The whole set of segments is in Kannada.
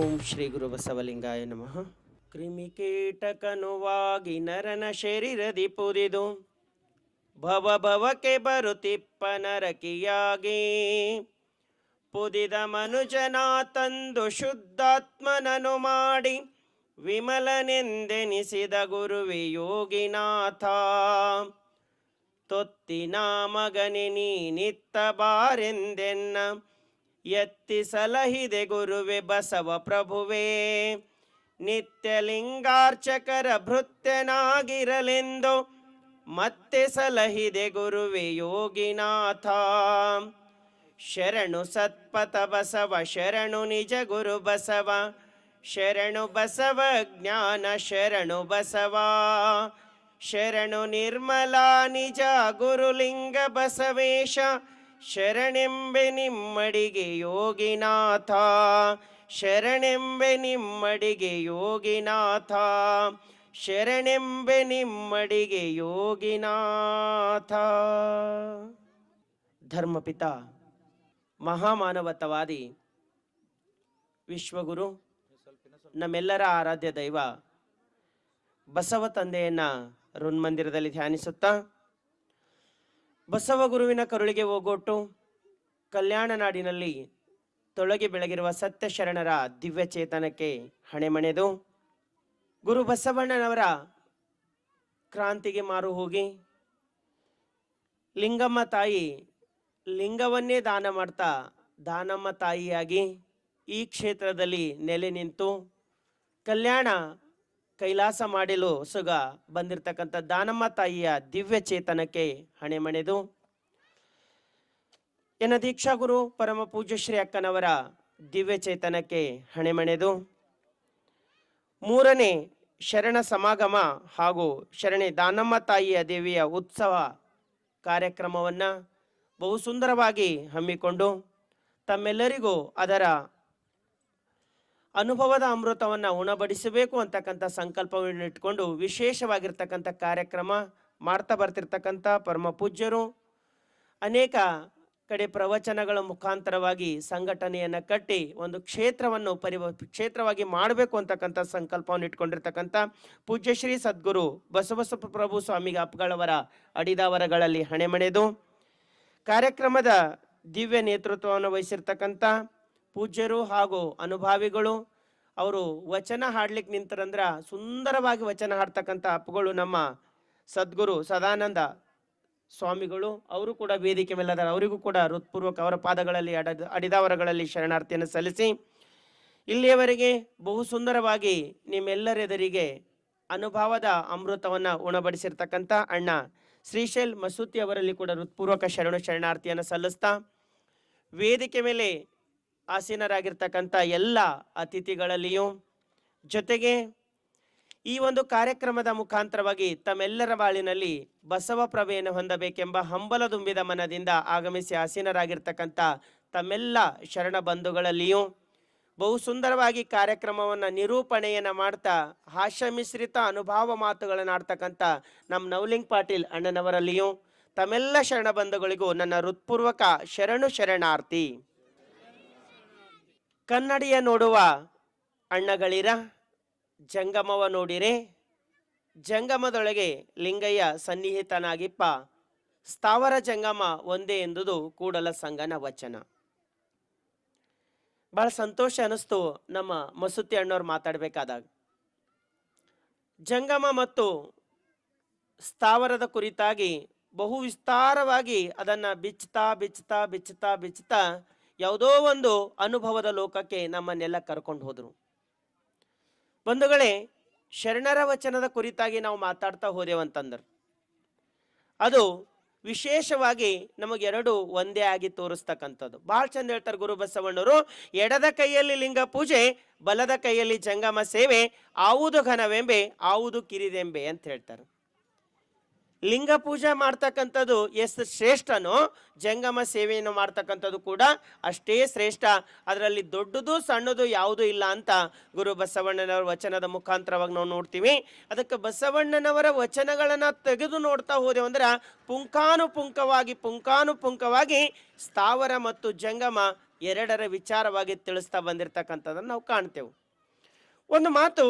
ಓಂ ಶ್ರೀ ಗುರು ಬಸವಲಿಂಗಾಯ ನಮಃ. ಕ್ರಿಮಿಕೀಟಕನುವಾಗಿ ನರನ ಶರೀರದಿ ಪುರಿದು ಭವ ಭವಕ್ಕೆ ಬರುತ್ತಿಪ್ಪ ನರಕಿಯಾಗಿ. ಪುದಿದ ಮನುಜನ ತಂದು ಶುದ್ಧಾತ್ಮನನು ಮಾಡಿ, ವಿಮಲನೆಂದೆನಿಸಿದ ಗುರುವಿ ಯೋಗಿನಾಥ. ತೊತ್ತಿನ ಮಗನೆ ನೀನಿತ್ತ ಬಾರೆಂದೆನ್ನ ಎತ್ತಿ ಸಲಹಿದೆ ಗುರುವೆ ಬಸವ ಪ್ರಭುವೇ. ನಿತ್ಯಲಿಂಗಾರ್ಚಕರ ಭೃತ್ಯನಾಗಿರಲೆಂದು ಮತ್ತೆ ಸಲಹಿದೆ ಗುರುವೆ ಯೋಗಿನಾಥ. ಶರಣು ಸತ್ಪಥ ಬಸವ, ಶರಣು ನಿಜ ಗುರು ಬಸವ, ಶರಣು ಬಸವ ಜ್ಞಾನ, ಶರಣು ಬಸವ, ಶರಣು ನಿರ್ಮಲಾ ನಿಜ ಗುರುಲಿಂಗ ಬಸವೇಶ ಶರಣೆಂಬೆ ನಿಮ್ಮಡಿಗೆ ಯೋಗಿನಾಥ. ಶರಣೆಂಬೆ ನಿಮ್ಮಡಿಗೆ ಯೋಗಿನಾಥ. ಶರಣೆಂಬೆ ನಿಮ್ಮಡಿಗೆ ಯೋಗಿನಾಥ. ಧರ್ಮಪಿತ ಮಹಾಮಾನವತವಾದಿ ವಿಶ್ವಗುರು, ನಮ್ಮೆಲ್ಲರ ಆರಾಧ್ಯ ದೈವ, ಬಸವ ತಂದೆಯನ್ನ ಋನ್ಮಂದಿರದಲ್ಲಿ ಧ್ಯಾನಿಸುತ್ತಾ ಬಸವ ಗುರುವಿನ ಕರುಳಿಗೆ ಹೋಗೊಟ್ಟು ಕಲ್ಯಾಣ ನಾಡಿನಲ್ಲಿ ತೊಳಗಿ ಬೆಳಗಿರುವ ಸತ್ಯ ಶರಣರ ದಿವ್ಯ ಚೇತನಕ್ಕೆ ಹಣೆಮಣೆದು ಗುರು ಬಸವಣ್ಣನವರ ಕ್ರಾಂತಿಗೆ ಮಾರು ಹೋಗಿ ಲಿಂಗಮ್ಮ ತಾಯಿ ಲಿಂಗವನ್ನೇ ದಾನ ಮಾಡ್ತಾ ದಾನಮ್ಮ ತಾಯಿಯಾಗಿ ಈ ಕ್ಷೇತ್ರದಲ್ಲಿ ನೆಲೆ ನಿಂತು ಕಲ್ಯಾಣ ಕೈಲಾಸ ಮಾಡಲು ಸುಗ ಬಂದಿರತಕ್ಕಂಥ ದಾನಮ್ಮ ತಾಯಿಯ ದಿವ್ಯ ಚೇತನಕ್ಕೆ ಹಣೆಮಣೆದು ಎನ್ನ ದೀಕ್ಷಾಗುರು ಪರಮ ಪೂಜ್ಯ ಶ್ರೀ ಅಕ್ಕನವರ ದಿವ್ಯ ಚೇತನಕ್ಕೆ ಹಣೆಮಣೆದು ಮೂರನೇ ಶರಣ ಸಮಾಗಮ ಹಾಗೂ ಶರಣೆ ದಾನಮ್ಮ ತಾಯಿಯ ದೇವಿಯ ಉತ್ಸವ ಕಾರ್ಯಕ್ರಮವನ್ನು ಬಹು ಸುಂದರವಾಗಿ ಹಮ್ಮಿಕೊಂಡು ತಮ್ಮೆಲ್ಲರಿಗೂ ಅದರ ಅನುಭವದ ಅಮೃತವನ್ನು ಉಣಬಡಿಸಬೇಕು ಅಂತಕ್ಕಂಥ ಸಂಕಲ್ಪವನ್ನು ಇಟ್ಕೊಂಡು ವಿಶೇಷವಾಗಿರ್ತಕ್ಕಂಥ ಕಾರ್ಯಕ್ರಮ ಮಾಡ್ತಾ ಬರ್ತಿರ್ತಕ್ಕಂಥ ಪರಮ ಪೂಜ್ಯರು, ಅನೇಕ ಕಡೆ ಪ್ರವಚನಗಳ ಮುಖಾಂತರವಾಗಿ ಸಂಘಟನೆಯನ್ನು ಕಟ್ಟಿ ಒಂದು ಕ್ಷೇತ್ರವನ್ನು ಪರಿವ, ಕ್ಷೇತ್ರವಾಗಿ ಮಾಡಬೇಕು ಅಂತಕ್ಕಂಥ ಸಂಕಲ್ಪವನ್ನು ಇಟ್ಕೊಂಡಿರ್ತಕ್ಕಂಥ ಪೂಜ್ಯಶ್ರೀ ಸದ್ಗುರು ಬಸವಸಪ್ಪ ಪ್ರಭು ಸ್ವಾಮಿಗೆ ಅಪ್ಗಳವರ ಅಡಿದಾವರಗಳಲ್ಲಿ ಹಣೆಮಣೆದು. ಕಾರ್ಯಕ್ರಮದ ದಿವ್ಯ ನೇತೃತ್ವವನ್ನು ವಹಿಸಿರ್ತಕ್ಕಂಥ ಪೂಜ್ಯರು ಹಾಗೂ ಅನುಭಾವಿಗಳು, ಅವರು ವಚನ ಹಾಡ್ಲಿಕ್ಕೆ ನಿಂತರಂದ್ರ ಸುಂದರವಾಗಿ ವಚನ ಹಾಡ್ತಕ್ಕಂಥ ಅಪ್ಪುಗಳು ನಮ್ಮ ಸದ್ಗುರು ಸದಾನಂದ ಸ್ವಾಮಿಗಳು, ಅವರು ಕೂಡ ವೇದಿಕೆ ಮೇಲಾದ ಅವರಿಗೂ ಕೂಡ ಹೃತ್ಪೂರ್ವಕ ಅವರ ಪಾದಗಳಲ್ಲಿ ಅಡ, ಅಡಿದಾವರಗಳಲ್ಲಿ ಶರಣಾರ್ಥಿಯನ್ನು ಸಲ್ಲಿಸಿ, ಇಲ್ಲಿಯವರೆಗೆ ಬಹು ಸುಂದರವಾಗಿ ನಿಮ್ಮೆಲ್ಲರೆದುರಿಗೆ ಅನುಭವದ ಅಮೃತವನ್ನು ಉಣಬಡಿಸಿರ್ತಕ್ಕಂಥ ಅಣ್ಣ ಶ್ರೀಶೈಲ್ ಮಸೂತಿ ಅವರಲ್ಲಿ ಕೂಡ ಹೃತ್ಪೂರ್ವಕ ಶರಣು ಶರಣಾರ್ಥಿಯನ್ನು ಸಲ್ಲಿಸ್ತಾ, ವೇದಿಕೆ ಮೇಲೆ ಆಸೀನರಾಗಿರ್ತಕ್ಕಂಥ ಎಲ್ಲ ಅತಿಥಿಗಳಲ್ಲಿಯೂ ಜೊತೆಗೆ ಈ ಒಂದು ಕಾರ್ಯಕ್ರಮದ ಮುಖಾಂತರವಾಗಿ ತಮ್ಮೆಲ್ಲರ ಬಾಳಿನಲ್ಲಿ ಬಸವ ಪ್ರಭೆಯನ್ನು ಹೊಂದಬೇಕೆಂಬ ಹಂಬಲದುಂಬಿದ ಮನದಿಂದ ಆಗಮಿಸಿ ಆಸೀನರಾಗಿರ್ತಕ್ಕಂಥ ತಮ್ಮೆಲ್ಲ ಶರಣ ಬಂಧುಗಳಲ್ಲಿಯೂ ಬಹು ಸುಂದರವಾಗಿ ಕಾರ್ಯಕ್ರಮವನ್ನು ನಿರೂಪಣೆಯನ್ನು ಮಾಡ್ತಾ ಹಾಸ್ಯ ಮಿಶ್ರಿತ ಅನುಭವ ಮಾತುಗಳನ್ನು ಆಡ್ತಕ್ಕಂಥ ನಮ್ಮ ನವಲಿಂಗ್ ಪಾಟೀಲ್ ಅಣ್ಣನವರಲ್ಲಿಯೂ ತಮ್ಮೆಲ್ಲ ಶರಣ ಬಂಧುಗಳಿಗೂ ನನ್ನ ಹೃತ್ಪೂರ್ವಕ ಶರಣು ಶರಣಾರ್ಥಿ. ಕನ್ನಡಿಯ ನೋಡುವ ಅಣ್ಣಗಳಿರ, ಜಂಗಮವ ನೋಡಿರೆ, ಜಂಗಮದೊಳಗೆ ಲಿಂಗಯ್ಯ ಸನ್ನಿಹಿತನಾಗಿಪ್ಪ, ಸ್ಥಾವರ ಜಂಗಮ ಒಂದೇ ಎಂದುದು ಕೂಡಲ ಸಂಗನ ವಚನ. ಬಹಳ ಸಂತೋಷ ಅನಿಸ್ತು ನಮ್ಮ ಮಸೂತಿ ಅಣ್ಣವ್ರು ಮಾತಾಡಬೇಕಾದಾಗ. ಜಂಗಮ ಮತ್ತು ಸ್ಥಾವರದ ಕುರಿತಾಗಿ ಬಹು ವಿಸ್ತಾರವಾಗಿ ಅದನ್ನ ಬಿಚ್ಚುತ್ತಾ ಬಿಚ್ಚುತ್ತಾ ಬಿಚ್ಚುತ್ತಾ ಬಿಚ್ಚುತ್ತಾ ಯಾವುದೋ ಒಂದು ಅನುಭವದ ಲೋಕಕ್ಕೆ ನಮ್ಮನ್ನೆಲ್ಲ ಕರ್ಕೊಂಡು ಹೋದರು. ಬಂಧುಗಳೇ, ಶರಣರ ವಚನದ ಕುರಿತಾಗಿ ನಾವು ಮಾತಾಡ್ತಾ ಹೋದೆವಂತಂದ್ರೆ. ಅದು ವಿಶೇಷವಾಗಿ ನಮಗೆರಡು ಒಂದೇ ಆಗಿ ತೋರಿಸ್ತಕ್ಕಂಥದ್ದು. ಭಾಳ ಚಂದ ಹೇಳ್ತಾರೆ ಗುರು ಬಸವಣ್ಣರು, ಎಡದ ಕೈಯಲ್ಲಿ ಲಿಂಗ ಪೂಜೆ, ಬಲದ ಕೈಯಲ್ಲಿ ಜಂಗಮ ಸೇವೆ, ಆವುದು ಘನವೆಂಬೆ, ಆವುದು ಕಿರಿದೆಂಬೆ ಅಂತ ಹೇಳ್ತಾರೆ. ಲಿಂಗ ಪೂಜೆ ಮಾಡ್ತಕ್ಕಂಥದ್ದು ಎಷ್ಟು ಶ್ರೇಷ್ಠನೋ, ಜಂಗಮ ಸೇವೆಯನ್ನು ಮಾಡ್ತಕ್ಕಂಥದ್ದು ಕೂಡ ಅಷ್ಟೇ ಶ್ರೇಷ್ಠ. ಅದರಲ್ಲಿ ದೊಡ್ಡದು ಸಣ್ಣದು ಯಾವುದೂ ಇಲ್ಲ ಅಂತ ಗುರು ಬಸವಣ್ಣನವರ ವಚನದ ಮುಖಾಂತರವಾಗಿ ನಾವು ನೋಡ್ತೀವಿ. ಅದಕ್ಕೆ ಬಸವಣ್ಣನವರ ವಚನಗಳನ್ನು ತೆಗೆದು ನೋಡ್ತಾ ಹೋದೆವು ಅಂದ್ರೆ ಪುಂಕಾನುಪುಂಕವಾಗಿ ಪುಂಕಾನುಪುಂಕವಾಗಿ ಸ್ಥಾವರ ಮತ್ತು ಜಂಗಮ ಎರಡರ ವಿಚಾರವಾಗಿ ತಿಳಿಸ್ತಾ ಬಂದಿರತಕ್ಕಂಥದ್ದನ್ನು ನಾವು ಕಾಣ್ತೇವೆ. ಒಂದು ಮಾತು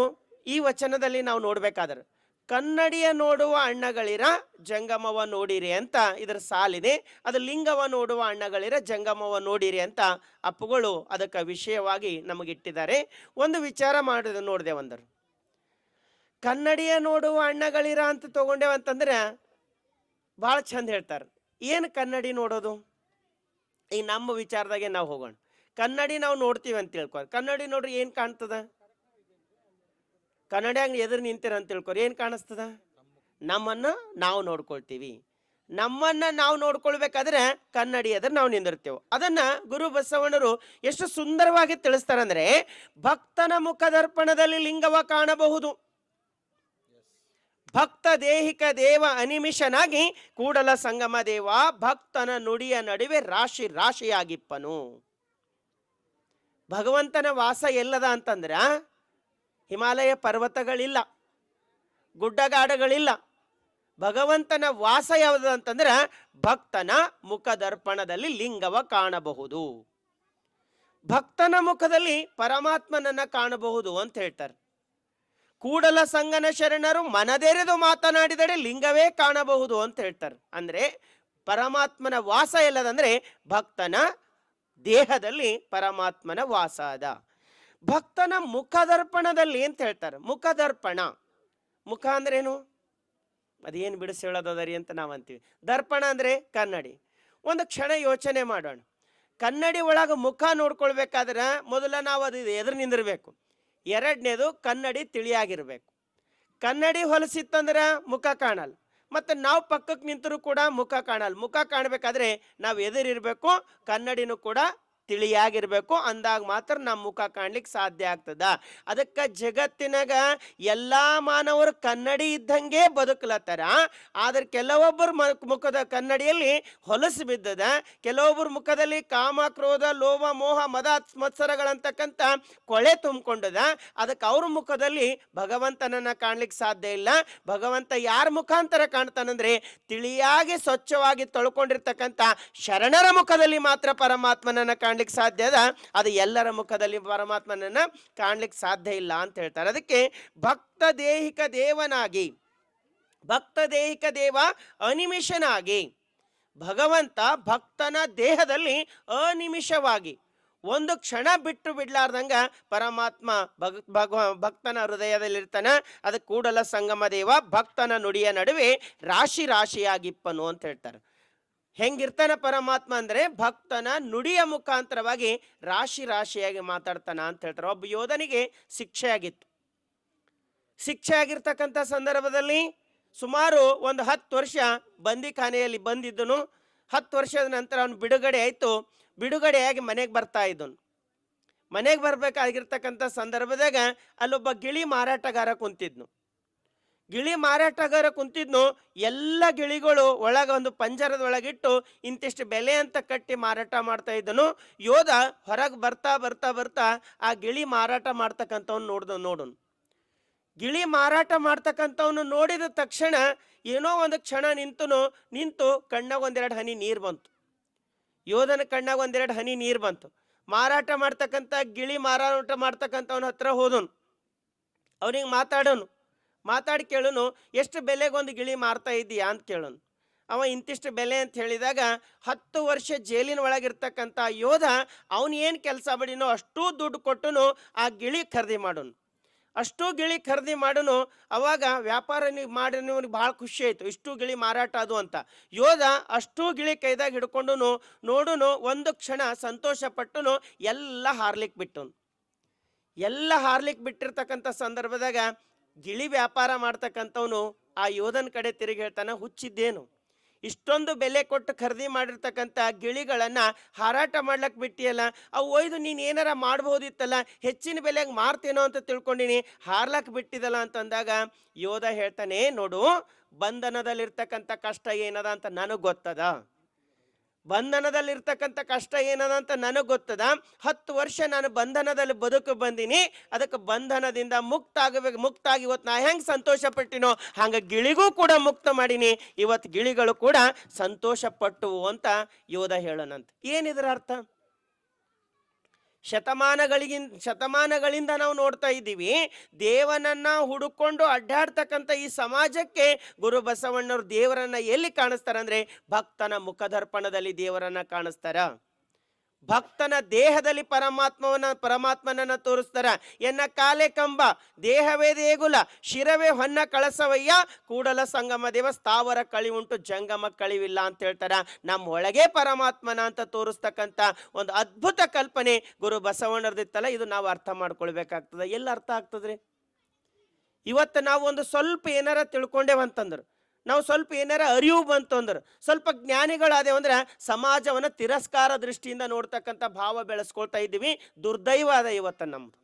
ಈ ವಚನದಲ್ಲಿ ನಾವು ನೋಡ್ಬೇಕಾದ್ರೆ ಕನ್ನಡಿಯ ನೋಡುವ ಅಣ್ಣಗಳಿರ ಜಂಗಮವ ನೋಡಿರಿ ಅಂತ ಇದರ ಸಾಲಿದೆ. ಅದು ಲಿಂಗವ ನೋಡುವ ಅಣ್ಣಗಳಿರ ಜಂಗಮವ ನೋಡಿರಿ ಅಂತ ಅಪ್ಪುಗಳು ಅದಕ್ಕೆ ವಿಷಯವಾಗಿ ನಮಗಿಟ್ಟಿದ್ದಾರೆ. ಒಂದು ವಿಚಾರ ಮಾಡಿದ, ನೋಡಿದೆ ಒಂದರು. ಕನ್ನಡಿಯ ನೋಡುವ ಅಣ್ಣಗಳಿರ ಅಂತ ತಗೊಂಡೇವಂತಂದ್ರೆ ಭಾಳ ಚಂದ ಹೇಳ್ತಾರೆ. ಏನು ಕನ್ನಡಿ ನೋಡೋದು? ಈ ನಮ್ಮ ವಿಚಾರದಾಗೆ ನಾವು ಹೋಗೋಣ. ಕನ್ನಡಿ ನಾವು ನೋಡ್ತೀವಿ ಅಂತ ತಿಳ್ಕೊ ಕನ್ನಡಿ ನೋಡ್ರಿ ಏನು ಕಾಣ್ತದ? ಕನ್ನಡಿಯಾಗ ಎದುರು ನಿಂತಿರ ಅಂತ ತಿಳ್ಕೊರಿ. ಏನು ಕಾಣಿಸ್ತದ? ನಮ್ಮನ್ನ ನಾವು ನೋಡ್ಕೊಳ್ತೀವಿ. ನಮ್ಮನ್ನ ನಾವು ನೋಡ್ಕೊಳ್ಬೇಕಾದ್ರೆ ಕನ್ನಡಿ ಎದುರು ನಾವು ನಿಂದಿರ್ತೇವೆ. ಅದನ್ನ ಗುರು ಬಸವಣ್ಣರು ಎಷ್ಟು ಸುಂದರವಾಗಿ ತಿಳಿಸ್ತಾರಂದ್ರೆ ಭಕ್ತನ ಮುಖದರ್ಪಣದಲ್ಲಿ ಲಿಂಗವ ಕಾಣಬಹುದು. ಭಕ್ತ ದೇಹಿಕ ದೇವ ಅನಿಮಿಷನಾಗಿ ಕೂಡಲ ಸಂಗಮ ದೇವ ಭಕ್ತನ ನುಡಿಯ ನಡುವೆ ರಾಶಿ ರಾಶಿಯಾಗಿಪ್ಪನು. ಭಗವಂತನ ವಾಸ ಎಲ್ಲದ ಅಂತಂದ್ರ ಹಿಮಾಲಯ ಪರ್ವತಗಳಿಲ್ಲ, ಗುಡ್ಡಗಾಡುಗಳಿಲ್ಲ. ಭಗವಂತನ ವಾಸ ಯಾವುದು ಅಂತಂದ್ರೆ ಭಕ್ತನ ಮುಖದರ್ಪಣದಲ್ಲಿ ಲಿಂಗವ ಕಾಣಬಹುದು. ಭಕ್ತನ ಮುಖದಲ್ಲಿ ಪರಮಾತ್ಮನನ್ನ ಕಾಣಬಹುದು ಅಂತ ಹೇಳ್ತಾರೆ. ಕೂಡಲ ಸಂಗನ ಶರಣರು ಮನದೆರೆದು ಮಾತನಾಡಿದರೆ ಲಿಂಗವೇ ಕಾಣಬಹುದು ಅಂತ ಹೇಳ್ತಾರೆ. ಅಂದ್ರೆ ಪರಮಾತ್ಮನ ವಾಸ ಎಲ್ಲದಂದ್ರೆ ಭಕ್ತನ ದೇಹದಲ್ಲಿ ಪರಮಾತ್ಮನ ವಾಸ ಅದ. ಭಕ್ತನ ಮುಖದರ್ಪಣದಲ್ಲಿ ಅಂತ ಹೇಳ್ತಾರೆ? ಮುಖದರ್ಪಣ. ಮುಖ ಅಂದ್ರೇನು ಅದೇನು ಬಿಡಿಸಿ ಹೇಳೋದರಿ ಅಂತ ನಾವು ಅಂತೀವಿ ದರ್ಪಣ ಅಂದ್ರೆ ಕನ್ನಡಿ. ಒಂದು ಕ್ಷಣ ಯೋಚನೆ ಮಾಡೋಣ. ಕನ್ನಡಿ ಒಳಗೆ ಮುಖ ನೋಡ್ಕೊಳ್ಬೇಕಾದ್ರೆ ಮೊದಲ ನಾವು ಅದು ಎದುರು ನಿಂದಿರ್ಬೇಕು. ಎರಡನೇದು ಕನ್ನಡಿ ತಿಳಿಯಾಗಿರಬೇಕು. ಕನ್ನಡಿ ಹೊಲಸಿತ್ತಂದ್ರೆ ಮುಖ ಕಾಣಲ್ಲ. ಮತ್ತು ನಾವು ಪಕ್ಕಕ್ಕೆ ನಿಂತರೂ ಕೂಡ ಮುಖ ಕಾಣಲ್ಲ. ಮುಖ ಕಾಣಬೇಕಾದ್ರೆ ನಾವು ಎದುರಿರಬೇಕು, ಕನ್ನಡಿನೂ ಕೂಡ ತಿಳಿಯಾಗಿರ್ಬೇಕು. ಅಂದಾಗ ಮಾತ್ರ ನಮ್ಮ ಮುಖ ಕಾಣ್ಲಿಕ್ಕೆ ಸಾಧ್ಯ ಆಗ್ತದ. ಅದಕ್ಕೆ ಜಗತ್ತಿನಾಗ ಎಲ್ಲ ಮಾನವರು ಕನ್ನಡಿ ಇದ್ದಂಗೆ ಬದುಕಲತ್ತಾರ. ಆದ್ರೆ ಕೆಲವೊಬ್ಬರು ಮುಖದ ಕನ್ನಡಿಯಲ್ಲಿ ಹೊಲಸು ಬಿದ್ದದ. ಕೆಲವೊಬ್ಬರ ಮುಖದಲ್ಲಿ ಕಾಮ, ಕ್ರೋಧ, ಲೋಭ, ಮೋಹ, ಮದ ಮತ್ಸರಗಳಂತಕ್ಕಂಥ ಕೊಳೆ ತುಂಬಿಕೊಂಡದ. ಅದಕ್ಕೆ ಅವ್ರ ಮುಖದಲ್ಲಿ ಭಗವಂತನನ್ನ ಕಾಣ್ಲಿಕ್ಕೆ ಸಾಧ್ಯ ಇಲ್ಲ. ಭಗವಂತ ಯಾರ ಮುಖಾಂತರ ಕಾಣ್ತಾನಂದ್ರೆ ತಿಳಿಯಾಗಿ ಸ್ವಚ್ಛವಾಗಿ ತೊಳ್ಕೊಂಡಿರ್ತಕ್ಕಂಥ ಶರಣರ ಮುಖದಲ್ಲಿ ಮಾತ್ರ ಪರಮಾತ್ಮನನ್ನ ಕಾಣ್ಲಿಕ್ಕೆ ಸಾಧ್ಯ ಅದ? ಅದು ಎಲ್ಲರ ಮುಖದಲ್ಲಿ ಪರಮಾತ್ಮನನ್ನ ಕಾಣ್ಲಿಕ್ಕೆ ಸಾಧ್ಯ ಇಲ್ಲ ಅಂತ ಹೇಳ್ತಾರೆ. ಅದಕ್ಕೆ ಭಕ್ತ ದೇಹಿಕ ದೇವನಾಗಿ, ಭಕ್ತ ದೇಹಿಕ ದೇವ ಅನಿಮಿಷನಾಗಿ, ಭಗವಂತ ಭಕ್ತನ ದೇಹದಲ್ಲಿ ಅನಿಮಿಷವಾಗಿ ಒಂದು ಕ್ಷಣ ಬಿಟ್ಟು ಬಿಡ್ಲಾರ್ದಂಗ ಪರಮಾತ್ಮ ಭಗ್ ಭಗವ ಭಕ್ತನ ಹೃದಯದಲ್ಲಿರ್ತಾನ. ಅದಕ್ಕೆ ಕೂಡಲ ಸಂಗಮ ದೇವ ಭಕ್ತನ ನುಡಿಯ ನಡುವೆ ರಾಶಿ ರಾಶಿಯಾಗಿಪ್ಪನು ಅಂತ ಹೇಳ್ತಾರೆ. ಹೆಂಗಿರ್ತಾನ ಪರಮಾತ್ಮ ಅಂದ್ರೆ ಭಕ್ತನ ನುಡಿಯ ಮುಖಾಂತರವಾಗಿ ರಾಶಿ ರಾಶಿಯಾಗಿ ಮಾತಾಡ್ತಾನ ಅಂತ ಹೇಳ್ತಾರೆ. ಒಬ್ಬ ಯೋಧನಿಗೆ ಶಿಕ್ಷೆ ಆಗಿತ್ತು ಶಿಕ್ಷೆ ಆಗಿರ್ತಕ್ಕಂಥ ಸಂದರ್ಭದಲ್ಲಿ ಸುಮಾರು ಒಂದು ಹತ್ತು ವರ್ಷ ಬಂದಿಖಾನೆಯಲ್ಲಿ ಬಂದಿದ್ದನು. ಹತ್ತು ವರ್ಷದ ನಂತರ ಅವನು ಬಿಡುಗಡೆ ಆಯಿತು. ಬಿಡುಗಡೆಯಾಗಿ ಮನೆಗೆ ಬರ್ತಾ ಇದ್ದನು. ಮನೆಗೆ ಬರ್ಬೇಕಾಗಿರ್ತಕ್ಕಂಥ ಸಂದರ್ಭದಾಗ ಅಲ್ಲೊಬ್ಬ ಗಿಳಿ ಮಾರಾಟಗಾರ ಕುಂತಿದ್ನು. ಗಿಳಿ ಮಾರಾಟಗಾರ ಕುಂತಿದ್ನು, ಎಲ್ಲ ಗಿಳಿಗಳು ಒಳಗ ಒಂದು ಪಂಜರದ ಒಳಗಿಟ್ಟು ಇಂತಿಷ್ಟು ಬೆಲೆ ಅಂತ ಕಟ್ಟಿ ಮಾರಾಟ ಮಾಡ್ತಾ ಇದ್ದನು. ಯೋಧ ಹೊರಗೆ ಬರ್ತಾ ಬರ್ತಾ ಬರ್ತಾ ಆ ಗಿಳಿ ಮಾರಾಟ ಮಾಡ್ತಕ್ಕಂಥವ್ನು ನೋಡ್ದ, ನೋಡನು. ಗಿಳಿ ಮಾರಾಟ ಮಾಡ್ತಕ್ಕಂಥವ್ನು ನೋಡಿದ ತಕ್ಷಣ ಏನೋ ಒಂದು ಕ್ಷಣ ನಿಂತನು, ನಿಂತು ಕಣ್ಣಾಗ ಒಂದೆರಡು ಹನಿ ನೀರು ಬಂತು. ಯೋಧನ ಕಣ್ಣಾಗ ಒಂದೆರಡು ಹನಿ ನೀರು ಬಂತು. ಮಾರಾಟ ಮಾಡ್ತಕ್ಕಂಥ ಗಿಳಿ ಮಾರಾಟ ಮಾಡ್ತಕ್ಕಂಥವನ ಹತ್ರ ಹೋದನು. ಅವನಿಗೆ ಮಾತಾಡೋನು. ಮಾತಾಡಿ ಕೇಳೋನು, ಎಷ್ಟು ಬೆಲೆಗೊಂದು ಗಿಳಿ ಮಾರ್ತಾ ಇದ್ದೀಯಾ? ಅಂತ ಕೇಳೋನು. ಅವ ಇಂತಿಷ್ಟು ಬೆಲೆ ಅಂತ ಹೇಳಿದಾಗ, ಹತ್ತು ವರ್ಷ ಜೈಲಿನ ಒಳಗಿರ್ತಕ್ಕಂಥ ಯೋಧ, ಅವನು ಏನು ಕೆಲಸ ಮಾಡಿನೋ ಅಷ್ಟೂ ದುಡ್ಡು ಕೊಟ್ಟನು ಆ ಗಿಳಿ ಖರೀದಿ ಮಾಡೋನು. ಅಷ್ಟು ಗಿಳಿ ಖರೀದಿ ಮಾಡೋನು, ಅವಾಗ ವ್ಯಾಪಾರ ನೀವು ಮಾಡಿನವನಿಗೆ ಭಾಳ ಖುಷಿ ಆಯಿತು. ಇಷ್ಟು ಗಿಳಿ ಮಾರಾಟ ಅದು ಅಂತ. ಯೋಧ ಅಷ್ಟು ಗಿಳಿ ಕೈದಾಗ ಹಿಡ್ಕೊಂಡು ನೋಡುನು, ಒಂದು ಕ್ಷಣ ಸಂತೋಷ ಪಟ್ಟನು, ಎಲ್ಲ ಹಾರ್ಲಿಕ್ಕೆ ಬಿಟ್ಟನು. ಎಲ್ಲ ಹಾರ್ಲಿಕ್ಕೆ ಬಿಟ್ಟಿರ್ತಕ್ಕಂಥ ಸಂದರ್ಭದಾಗ ಗಿಳಿ ವ್ಯಾಪಾರ ಮಾಡ್ತಕ್ಕಂಥವನು ಆ ಯೋಧನ ಕಡೆ ತಿರುಗಿ ಹೇಳ್ತಾನೆ, ಹುಚ್ಚಿದ್ದೇನು? ಇಷ್ಟೊಂದು ಬೆಲೆ ಕೊಟ್ಟು ಖರೀದಿ ಮಾಡಿರ್ತಕ್ಕಂಥ ಗಿಳಿಗಳನ್ನು ಹಾರಾಟ ಮಾಡ್ಲಕ್ಕೆ ಬಿಟ್ಟಿಯಲ್ಲ, ಅವು ಒಯ್ದು ನೀನು ಏನಾರ ಮಾಡ್ಬೋದಿತ್ತಲ್ಲ, ಹೆಚ್ಚಿನ ಬೆಲೆಗೆ ಮಾರ್ತೇನೋ ಅಂತ ತಿಳ್ಕೊಂಡಿನಿ ಹಾರ್ಲಕ್ಕೆ ಬಿಟ್ಟಿದಲ್ಲ ಅಂತಂದಾಗ ಯೋಧ ಹೇಳ್ತಾನೆ, ನೋಡು, ಬಂಧನದಲ್ಲಿರ್ತಕ್ಕಂಥ ಕಷ್ಟ ಏನದ ಅಂತ ನನಗೆ ಗೊತ್ತದ. ಬಂಧನದಲ್ಲಿರ್ತಕ್ಕಂಥ ಕಷ್ಟ ಏನದ ಅಂತ ನನಗೆ ಗೊತ್ತದ. ಹತ್ತು ವರ್ಷ ನಾನು ಬಂಧನದಲ್ಲಿ ಬದುಕು ಬಂದೀನಿ. ಅದಕ್ಕೆ ಬಂಧನದಿಂದ ಮುಕ್ತ ಆಗಬೇಕು ಮುಕ್ತ ಆಗಿ ಇವತ್ತು ನಾ ಹೆಂಗೆ ಸಂತೋಷ ಪಟ್ಟಿನೋ ಹಂಗೆ ಗಿಳಿಗೂ ಕೂಡ ಮುಕ್ತ ಮಾಡೀನಿ. ಇವತ್ತು ಗಿಳಿಗಳು ಕೂಡ ಸಂತೋಷ ಪಟ್ಟುವು ಅಂತ ಯೋಧ ಹೇಳೋಣಂತ ಏನಿದ್ರ ಅರ್ಥ? ಶತಮಾನಗಳಿಗಿನ್, ಶತಮಾನಗಳಿಂದ ನಾವು ನೋಡ್ತಾ ಇದ್ದೀವಿ. ದೇವನನ್ನ ಹುಡುಕೊಂಡು ಅಡ್ಡಾಡ್ತಕ್ಕಂಥ ಈ ಸಮಾಜಕ್ಕೆ ಗುರು ಬಸವಣ್ಣವ್ರು ದೇವರನ್ನ ಎಲ್ಲಿ ಕಾಣಿಸ್ತಾರ ಅಂದ್ರೆ ಭಕ್ತನ ಮುಖದರ್ಪಣದಲ್ಲಿ ದೇವರನ್ನ ಕಾಣಿಸ್ತಾರ? ಭಕ್ತನ ದೇಹದಲ್ಲಿ ಪರಮಾತ್ಮವನ್ನ, ಪರಮಾತ್ಮನನ್ನ ತೋರಿಸ್ತಾರ. ಎನ್ನ ಕಾಲೆ ಕಂಬ, ದೇಹವೇ ದೇಗುಲ, ಶಿರವೇ ಹೊನ್ನ ಕಳಸವಯ್ಯ, ಕೂಡಲ ಸಂಗಮ ದೇವ, ಸ್ಥಾವರ ಕಳಿ ಉಂಟು, ಜಂಗಮ ಕಳಿವಿಲ್ಲ ಅಂತ ಹೇಳ್ತಾರ. ನಮ್ಮ ಒಳಗೆ ಪರಮಾತ್ಮನ ಅಂತ ತೋರಿಸ್ತಕ್ಕಂಥ ಒಂದು ಅದ್ಭುತ ಕಲ್ಪನೆ ಗುರು ಬಸವಣ್ಣರದಿತ್ತಲ್ಲ, ಇದು ನಾವು ಅರ್ಥ ಮಾಡ್ಕೊಳ್ಬೇಕಾಗ್ತದೆ. ಎಲ್ಲಿ ಅರ್ಥ ಆಗ್ತದ್ರಿ? ಇವತ್ತು ನಾವು ಒಂದು ಸ್ವಲ್ಪ ಏನಾರ ತಿಳ್ಕೊಂಡೇವಂತಂದ್ರು ನಾವು ಸ್ವಲ್ಪ ಏನಾರ ಅರಿವು ಬಂತು ಅಂದ್ರೆ, ಸ್ವಲ್ಪ ಜ್ಞಾನಿಗಳಾದೇವು ಅಂದ್ರೆ ಸಮಾಜವನ್ನು ತಿರಸ್ಕಾರ ದೃಷ್ಟಿಯಿಂದ ನೋಡ್ತಕ್ಕಂಥ ಭಾವ ಬೆಳೆಸ್ಕೊಳ್ತಾ ಇದ್ದೀವಿ. ದುರ್ದೈವ ಅದ ಇವತ್ತು ನಮ್ದು.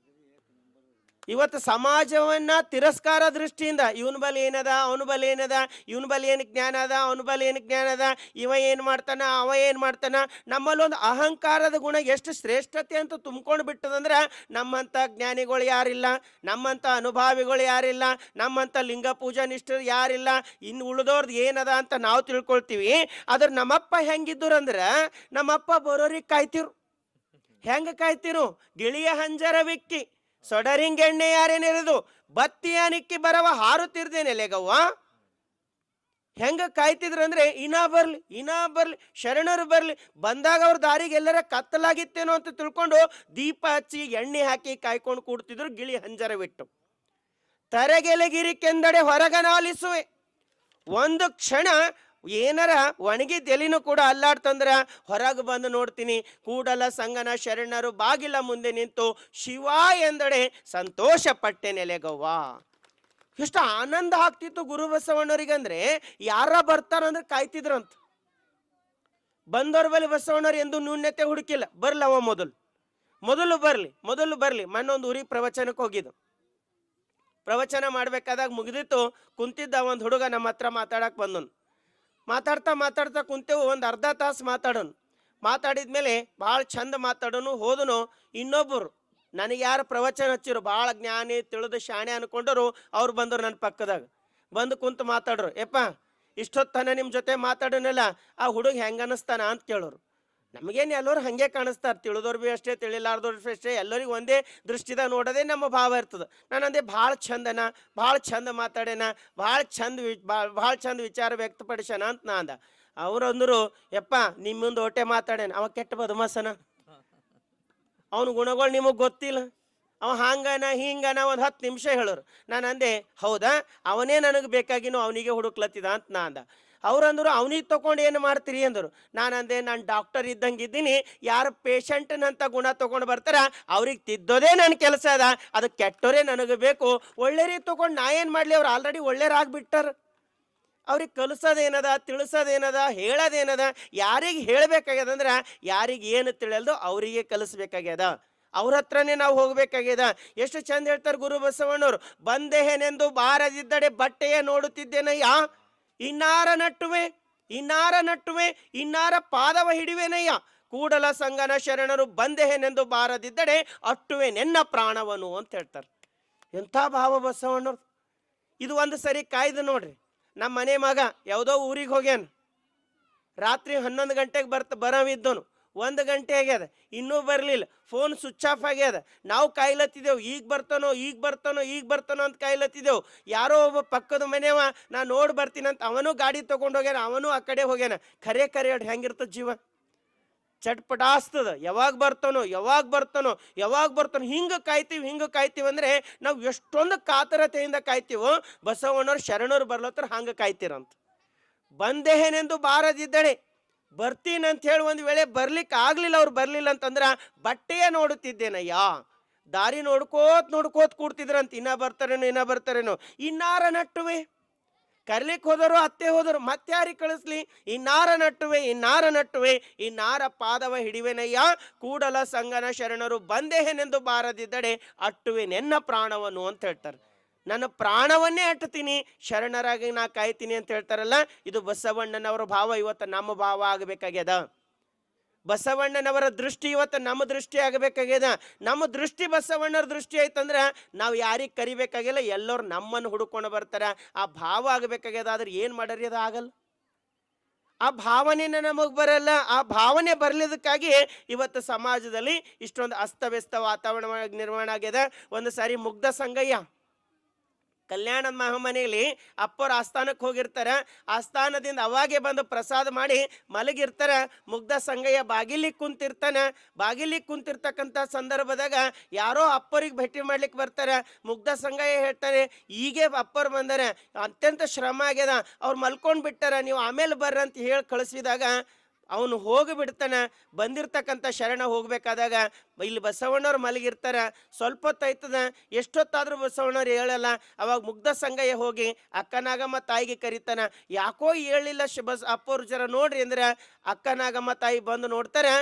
ಇವತ್ತು ಸಮಾಜವನ್ನ ತಿರಸ್ಕಾರ ದೃಷ್ಟಿಯಿಂದ ಇವನ ಬಲಿ ಏನದ, ಅವನ ಬಲಿ ಏನದ, ಇವನ ಬಲಿ ಏನು ಜ್ಞಾನ ಅದ, ಅವನ ಬಲಿ ಏನು ಜ್ಞಾನ ಅದ, ಇವ ಏನು ಮಾಡ್ತಾನ, ಅವ ಏನು ಮಾಡ್ತಾನ ನಮ್ಮಲ್ಲಿ ಒಂದು ಅಹಂಕಾರದ ಗುಣ ಎಷ್ಟು ಶ್ರೇಷ್ಠತೆ ಅಂತ ತುಂಬ್ಕೊಂಡು ಬಿಟ್ಟದಂದ್ರೆ ನಮ್ಮಂಥ ಜ್ಞಾನಿಗಳು ಯಾರಿಲ್ಲ ನಮ್ಮಂಥ ಅನುಭಾವಿಗಳು ಯಾರಿಲ್ಲ ನಮ್ಮಂಥ ಲಿಂಗ ಪೂಜಾ ನಿಷ್ಠರು ಯಾರಿಲ್ಲ ಇನ್ನು ಉಳಿದೋರ್ದು ಏನದ ಅಂತ ನಾವು ತಿಳ್ಕೊಳ್ತೀವಿ. ಆದ್ರೆ ನಮ್ಮಪ್ಪ ಹೆಂಗಿದ್ದುರಂದ್ರೆ ನಮ್ಮಪ್ಪ ಬರೋರಿಗೆ ಕಾಯ್ತಿರು. ಹೆಂಗ ಕಾಯ್ತಿರು? ಗಿಳಿಯ ಹಂಜರ ವಿಕ್ಕಿ. ಸೊಡರಿಂಗೆಣ್ಣೆ ಯಾರೇನಿರೋದು? ಬತ್ತಿಯ ನಿಕ್ಕಿ ಬರವ ಹಾರುತ್ತಿರ್ದೇನೆ ಲೆಗವ್ವ ಹೆಂಗ ಕಾಯ್ತಿದ್ರು ಅಂದ್ರೆ ಇನಾ ಬರ್ಲಿ ಇನಾ ಬರ್ಲಿ, ಶರಣರು ಬರ್ಲಿ, ಬಂದಾಗ ಅವ್ರ ದಾರಿಗೆ ಎಲ್ಲರ ಕತ್ತಲಾಗಿತ್ತೇನೋ ಅಂತ ತಿಳ್ಕೊಂಡು ದೀಪ ಹಚ್ಚಿ ಎಣ್ಣೆ ಹಾಕಿ ಕಾಯ್ಕೊಂಡು ಕೂಡ್ತಿದ್ರು ಗಿಳಿ ಹಂಜರವಿಟ್ಟು. ತರೆಗೆಲೆಗಿರಿ ಕೆಂದಡೆ ಹೊರಗನಾಲಿಸುವೆ. ಒಂದು ಕ್ಷಣ ಏನಾರ ತೆಲಿನೂ ಕೂಡ ಅಲ್ಲಾಡ್ತಂದ್ರ ಹೊರಗೆ ಬಂದು ನೋಡ್ತೀನಿ. ಕೂಡಲ ಸಂಗನ ಶರಣರು ಬಾಗಿಲ ಮುಂದೆ ನಿಂತು ಶಿವ ಎಂದಡೆ ಸಂತೋಷ ಪಟ್ಟೆ ನೆಲೆಗವ್ವ. ಎಷ್ಟು ಆನಂದ ಆಗ್ತಿತ್ತು ಗುರು ಬಸವಣ್ಣವ್ರಿಗಂದ್ರೆ ಯಾರ ಬರ್ತಾರಂದ್ರೆ ಕಾಯ್ತಿದ್ರಂತ. ಬಂದವ್ರ ಬಳಿ ಬಸವಣ್ಣವ್ರು ಎಂದು ನ್ಯೂನ್ಯತೆ ಹುಡುಕಿಲ್ಲ. ಬರ್ಲವ ಮೊದಲು. ಮೊದಲು ಬರಲಿ ಮೊದಲು ಬರಲಿ. ಮಣ್ಣೊಂದು ಊರಿಗೆ ಪ್ರವಚನಕ್ಕೆ ಹೋಗಿದ್ದು. ಪ್ರವಚನ ಮಾಡ್ಬೇಕಾದಾಗ ಮುಗಿದಿತ್ತು. ಕುಂತಿದ್ದ ಒಂದು ಹುಡುಗ ನಮ್ಮ ಹತ್ರ ಮಾತಾಡಕ್ ಬಂದನು. ಮಾತಾಡ್ತಾ ಮಾತಾಡ್ತಾ ಕುಂತೆವು, ಒಂದು ಅರ್ಧ ತಾಸು ಮಾತಾಡೋನು. ಮಾತಾಡಿದ್ಮೇಲೆ ಭಾಳ ಚಂದ ಮಾತಾಡೋನು, ಹೋದನು ಇನ್ನೊಬ್ಬರು ನನಗೆ ಯಾರು ಪ್ರವಚನ ಹಚ್ಚಿರು, ಭಾಳ ಜ್ಞಾನಿ, ತಿಳಿದು ಶಾಣೆ ಅನ್ಕೊಂಡರು, ಅವ್ರು ಬಂದರು ನನ್ನ ಪಕ್ಕದಾಗ. ಬಂದು ಕುಂತು ಮಾತಾಡ್ರು, ಯಪ್ಪ, ಇಷ್ಟೊತ್ತನ ನಿಮ್ಮ ಜೊತೆ ಮಾತಾಡೋನಲ್ಲ, ಆ ಹುಡುಗ ಹೆಂಗೆ ಅನ್ನಿಸ್ತಾನ ಅಂತ ಕೇಳೋರು. ನಮಗೇನು ಎಲ್ಲರೂ ಹಾಗೆ ಕಾಣಿಸ್ತಾರೆ. ತಿಳಿದವ್ರು ಭೀ ಅಷ್ಟೇ ತಿಳಿಲಾರ್ದವ್ರು ಭೀ ಅಷ್ಟೇ, ಎಲ್ಲರಿಗೂ ಒಂದೇ ದೃಷ್ಟಿದಾಗ ನೋಡೋದೇ ನಮ್ಮ ಭಾವ ಇರ್ತದೆ. ನಾನು ಅಂದೆ ಭಾಳ ಚಂದನ ಭಾಳ ಚಂದ ಮಾತಾಡೇನ, ಭಾಳ ಚಂದ ವಿ ಭಾಳ ಚಂದ ವಿಚಾರ ವ್ಯಕ್ತಪಡಿಸ್ಯಾನ ಅಂತ ನಾ ಅಂದ. ಅವ್ರು ಅಂದರು ಯಪ್ಪ ನಿಮ್ಮ ಮುಂದೆ ಓಟೆ ಮಾತಾಡೇನ? ಅವ ಕೆಟ್ಟ ಬದಮಾಸನ? ಅವನ ಗುಣಗಳು ನಿಮಗೆ ಗೊತ್ತಿಲ್ಲ. ಅವ ಹಾಂಗನ, ಹಿಂಗನ ಒಂದು ಹತ್ತು ನಿಮಿಷ ಹೇಳೋರು. ನಾನು ಅಂದೆ, ಹೌದಾ? ಅವನೇ ನನಗೆ ಬೇಕಾಗಿನೋ ಅವನಿಗೆ ಹುಡುಕ್ಲತ್ತಿದ? ಅಂತ ನಾ ಅಂದ. ಅವ್ರಂದ್ರು, ಅವನಿಗೆ ತಗೊಂಡು ಏನು ಮಾಡ್ತೀರಿ? ಅಂದರು. ನಾನು ಅಂದೆ ನಾನು ಡಾಕ್ಟರ್ ಇದ್ದಂಗೆ ಇದ್ದೀನಿ ಯಾರು ಪೇಷಂಟ್ನಂತ ಗುಣ ತಗೊಂಡು ಬರ್ತಾರ, ಅವ್ರಿಗೆ ತಿದ್ದೋದೇ ನನ್ನ ಕೆಲಸ ಅದ. ಅದು ಕೆಟ್ಟೋರೇ ನನಗೆ ಬೇಕು. ಒಳ್ಳೆಯರಿಗೆ ತೊಗೊಂಡು ನಾ ಏನು ಮಾಡಲಿ? ಅವ್ರು ಆಲ್ರೆಡಿ ಒಳ್ಳೆಯರಾಗ್ಬಿಟ್ಟಾರ ಅವ್ರಿಗೆ ಕಲಿಸೋದೇನದ, ತಿಳಿಸೋದೇನದ, ಹೇಳೋದೇನದ? ಯಾರಿಗೆ ಹೇಳಬೇಕಾಗ್ಯದ ಅಂದ್ರೆ ಯಾರಿಗೆ ಏನು ತಿಳಿಯಲ್ದು ಅವರಿಗೆ ಕಲಿಸ್ಬೇಕಾಗ್ಯದ. ಅವ್ರ ಹತ್ರನೇ ನಾವು ಹೋಗ್ಬೇಕಾಗ್ಯದ. ಎಷ್ಟು ಚಂದ ಹೇಳ್ತಾರೆ ಗುರು ಬಸವಣ್ಣವ್ರು. ಬಂದೆಹೆನೆಂದು ಬಾರದಿದ್ದಡೆ ಬಟ್ಟೆಯೇ ನೋಡುತ್ತಿದ್ದೇನಯ್ಯ? ಇನ್ನಾರ ನಟ್ಟುವೆ ಇನ್ನಾರ ನಟ್ಟುವೆ, ಇನ್ನಾರ ಪಾದವ ಹಿಡಿವೆನಯ್ಯ. ಕೂಡಲ ಸಂಗನ ಶರಣರು ಬಂದೆಹೆನೆಂದು ಬಾರದಿದ್ದಡೆ ಅಟ್ಟುವೆ ನೆನ್ನ ಪ್ರಾಣವನು ಅಂತ ಹೇಳ್ತಾರೆ. ಎಂಥ ಭಾವ ಬಸವಣ್ಣವ್ರು ಇದು ಒಂದು ಸರಿ ಕಾಯ್ದು ನೋಡ್ರಿ. ನಮ್ಮ ಮನೆ ಮಗ ಯಾವುದೋ ಊರಿಗೆ ಹೋಗ್ಯಾನ. ರಾತ್ರಿ ಹನ್ನೊಂದು ಗಂಟೆಗೆ ಬರ್ತ ಬರವಿದ್ದನು. ಒಂದು ಗಂಟೆ ಆಗ್ಯದ, ಇನ್ನೂ ಬರಲಿಲ್ಲ. ಫೋನ್ ಸ್ವಿಚ್ ಆಫ್ ಆಗ್ಯದ. ನಾವು ಕಾಯ್ಲತ್ತಿದ್ದೆವು, ಈಗ ಬರ್ತಾನೋ ಈಗ ಬರ್ತಾನೋ ಈಗ ಬರ್ತಾನೋ ಅಂತ ಕಾಯ್ಲತ್ತಿದ್ದೆವು. ಯಾರೋ ಒಬ್ಬ ಪಕ್ಕದ ಮನೆಯವ, ನಾ ನೋಡಿ ಬರ್ತೀನಿ ಅಂತ ಅವನು ಗಾಡಿ ತೊಗೊಂಡು ಹೋಗ್ಯಾನ, ಅವನು ಆ ಕಡೆ ಹೋಗ್ಯಾನ. ಖರೆ ಖರೆ ಹೇಳಿ ಹೆಂಗಿರ್ತದ ಜೀವ? ಚಟ್ಪಟಾಸ್ತದ ಯಾವಾಗ ಬರ್ತಾನೋ ಯಾವಾಗ ಬರ್ತಾನೋ ಯಾವಾಗ ಬರ್ತಾನೋ, ಹಿಂಗೆ ಕಾಯ್ತೀವಿ ಹಿಂಗೆ ಕಾಯ್ತೀವಿ ಅಂದರೆ ನಾವು ಎಷ್ಟೊಂದು ಕಾತರತೆಯಿಂದ ಕಾಯ್ತೀವೋ, ಬಸವಣ್ಣವ್ರು ಶರಣರು ಬರ್ಲತ್ತರ ಹಂಗೆ ಕಾಯ್ತೀರಂತ. ಬಂದೇನೆಂದು ಬಾರದಿದ್ದಳೆ. ಬರ್ತೀನಿ ಅಂತ ಹೇಳಿ ಒಂದು ವೇಳೆ ಬರ್ಲಿಕ್ಕೆ ಆಗ್ಲಿಲ್ಲ ಅವ್ರು ಬರ್ಲಿಲ್ಲ ಅಂತಂದ್ರ ಬಟ್ಟೆಯ ನೋಡುತ್ತಿದ್ದೇನಯ್ಯ? ದಾರಿ ನೋಡ್ಕೋತ್ ನೋಡ್ಕೋತ್ ಕೂಡ್ತಿದ್ರಂತ, ಇನ್ನ ಬರ್ತಾರೇನು, ಇನ್ನ ಬರ್ತಾರೇನೋ, ಇನ್ನಾರ ನಟ್ಟುವೆ? ಕರ್ಲಿಕ್ಕೆ ಹೋದರು, ಅತ್ತೆ ಹೋದರು ಮತ್ತಾರಿ ಕಳಿಸ್ಲಿ, ಇನ್ನಾರ ನಟ್ಟುವೆ ಇನ್ನಾರ ನಟ್ಟುವೆ, ಇನ್ನಾರ ಪಾದವ ಹಿಡಿವೆನಯ್ಯ? ಕೂಡಲ ಸಂಗನ ಶರಣರು ಬಂದೆಹೆನೆಂದು ಬಾರದಿದ್ದಡೆ ಅಟ್ಟುವೆ ನೆನ್ನ ಪ್ರಾಣವನ್ನು ಅಂತ ಹೇಳ್ತಾರೆ. ನನ್ನ ಪ್ರಾಣವನ್ನೇ ಅಟ್ಟತೀನಿ ಶರಣರಾಗಿ ನಾ ಕಾಯ್ತೀನಿ ಅಂತ ಹೇಳ್ತಾರಲ್ಲ, ಇದು ಬಸವಣ್ಣನವರ ಭಾವ, ಇವತ್ತು ನಮ್ಮ ಭಾವ ಆಗಬೇಕಾಗ್ಯದ. ಬಸವಣ್ಣನವರ ದೃಷ್ಟಿ ಇವತ್ತು ನಮ್ಮ ದೃಷ್ಟಿ ಆಗಬೇಕಾಗ್ಯದ. ನಮ್ಮ ದೃಷ್ಟಿ ಬಸವಣ್ಣರ ದೃಷ್ಟಿ ಆಯ್ತಂದ್ರೆ ನಾವು ಯಾರಿಗೆ ಕರಿಬೇಕಾಗಿಲ್ಲ, ಎಲ್ಲರೂ ನಮ್ಮನ್ನು ಹುಡುಕೊಂಡು ಬರ್ತಾರ. ಆ ಭಾವ ಆಗಬೇಕಾಗ್ಯದ, ಆದ್ರೆ ಏನು ಮಾಡರಿ ಅದು ಆಗಲ್ಲ. ಆ ಭಾವನೆನ ನಮಗೆ ಬರಲ್ಲ, ಆ ಭಾವನೆ ಬರ್ಲಿದಕ್ಕಾಗಿ ಇವತ್ತು ಸಮಾಜದಲ್ಲಿ ಇಷ್ಟೊಂದು ಅಸ್ತವ್ಯಸ್ತ ವಾತಾವರಣ ನಿರ್ಮಾಣ ಆಗ್ಯದ. ಒಂದು ಸಾರಿ ಮುಗ್ಧ ಸಂಗಯ್ಯ. ಕಲ್ಯಾಣದ ಮಹಾಮನೆಯಲ್ಲಿ ಅಪ್ಪರ ಆಸ್ಥಾನಕ್ಕೆ ಹೋಗಿರ್ತಾರೆ. ಆಸ್ಥಾನದಿಂದ ಅವಾಗೆ ಬಂದು ಪ್ರಸಾದ ಮಾಡಿ ಮಲಗಿರ್ತಾರೆ. ಮುಗ್ಧ ಸಂಗಯ್ಯ ಬಾಗಿಲಿಗೆ ಕುಂತಿರ್ತಾನೆ. ಬಾಗಿಲಿಗೆ ಕುಂತಿರ್ತಕ್ಕಂಥ ಸಂದರ್ಭದಾಗ ಯಾರೋ ಅಪ್ಪರಿಗೆ ಭೇಟಿ ಮಾಡ್ಲಿಕ್ಕೆ ಬರ್ತಾರೆ. ಮುಗ್ಧ ಸಂಗಯ್ಯ ಹೇಳ್ತಾರೆ, ಈಗೇ ಅಪ್ಪರು ಬಂದರೆ ಅತ್ಯಂತ ಶ್ರಮ ಆಗ್ಯದ. ಅವ್ರು ಮಲ್ಕೊಂಡು ಬಿಟ್ಟಾರ ನೀವು ಆಮೇಲೆ ಬರ್ರಿ ಅಂತ ಹೇಳಿ ಕಳಿಸಿದಾಗ ಅವನು ಹೋಗಿ ಬಿಡ್ತಾನ, ಬಂದಿರ್ತಕ್ಕಂಥ ಶರಣ ಹೋಗ್ಬೇಕಾದಾಗ ಇಲ್ಲಿ ಬಸವಣ್ಣವ್ರು ಮಲಗಿರ್ತಾರೆ, ಸ್ವಲ್ಪ ಹೊತ್ತಾಯ್ತದ ಎಷ್ಟೊತ್ತಾದರೂ ಬಸವಣ್ಣವ್ರು ಹೇಳಲ್ಲ, ಅವಾಗ ಮುಗ್ಧ ಸಂಗಯ್ಯ ಹೋಗಿ ಅಕ್ಕನಾಗಮ್ಮ ತಾಯಿಗೆ ಕರೀತಾನ, ಯಾಕೋ ಹೇಳಿಲ್ಲ ಶ ಬಸ್ ಅಪ್ಪವ್ರ ಜರ ನೋಡ್ರಿ ಅಂದ್ರೆ ಅಕ್ಕನಾಗಮ್ಮ ತಾಯಿ ಬಂದು ನೋಡ್ತಾರೆ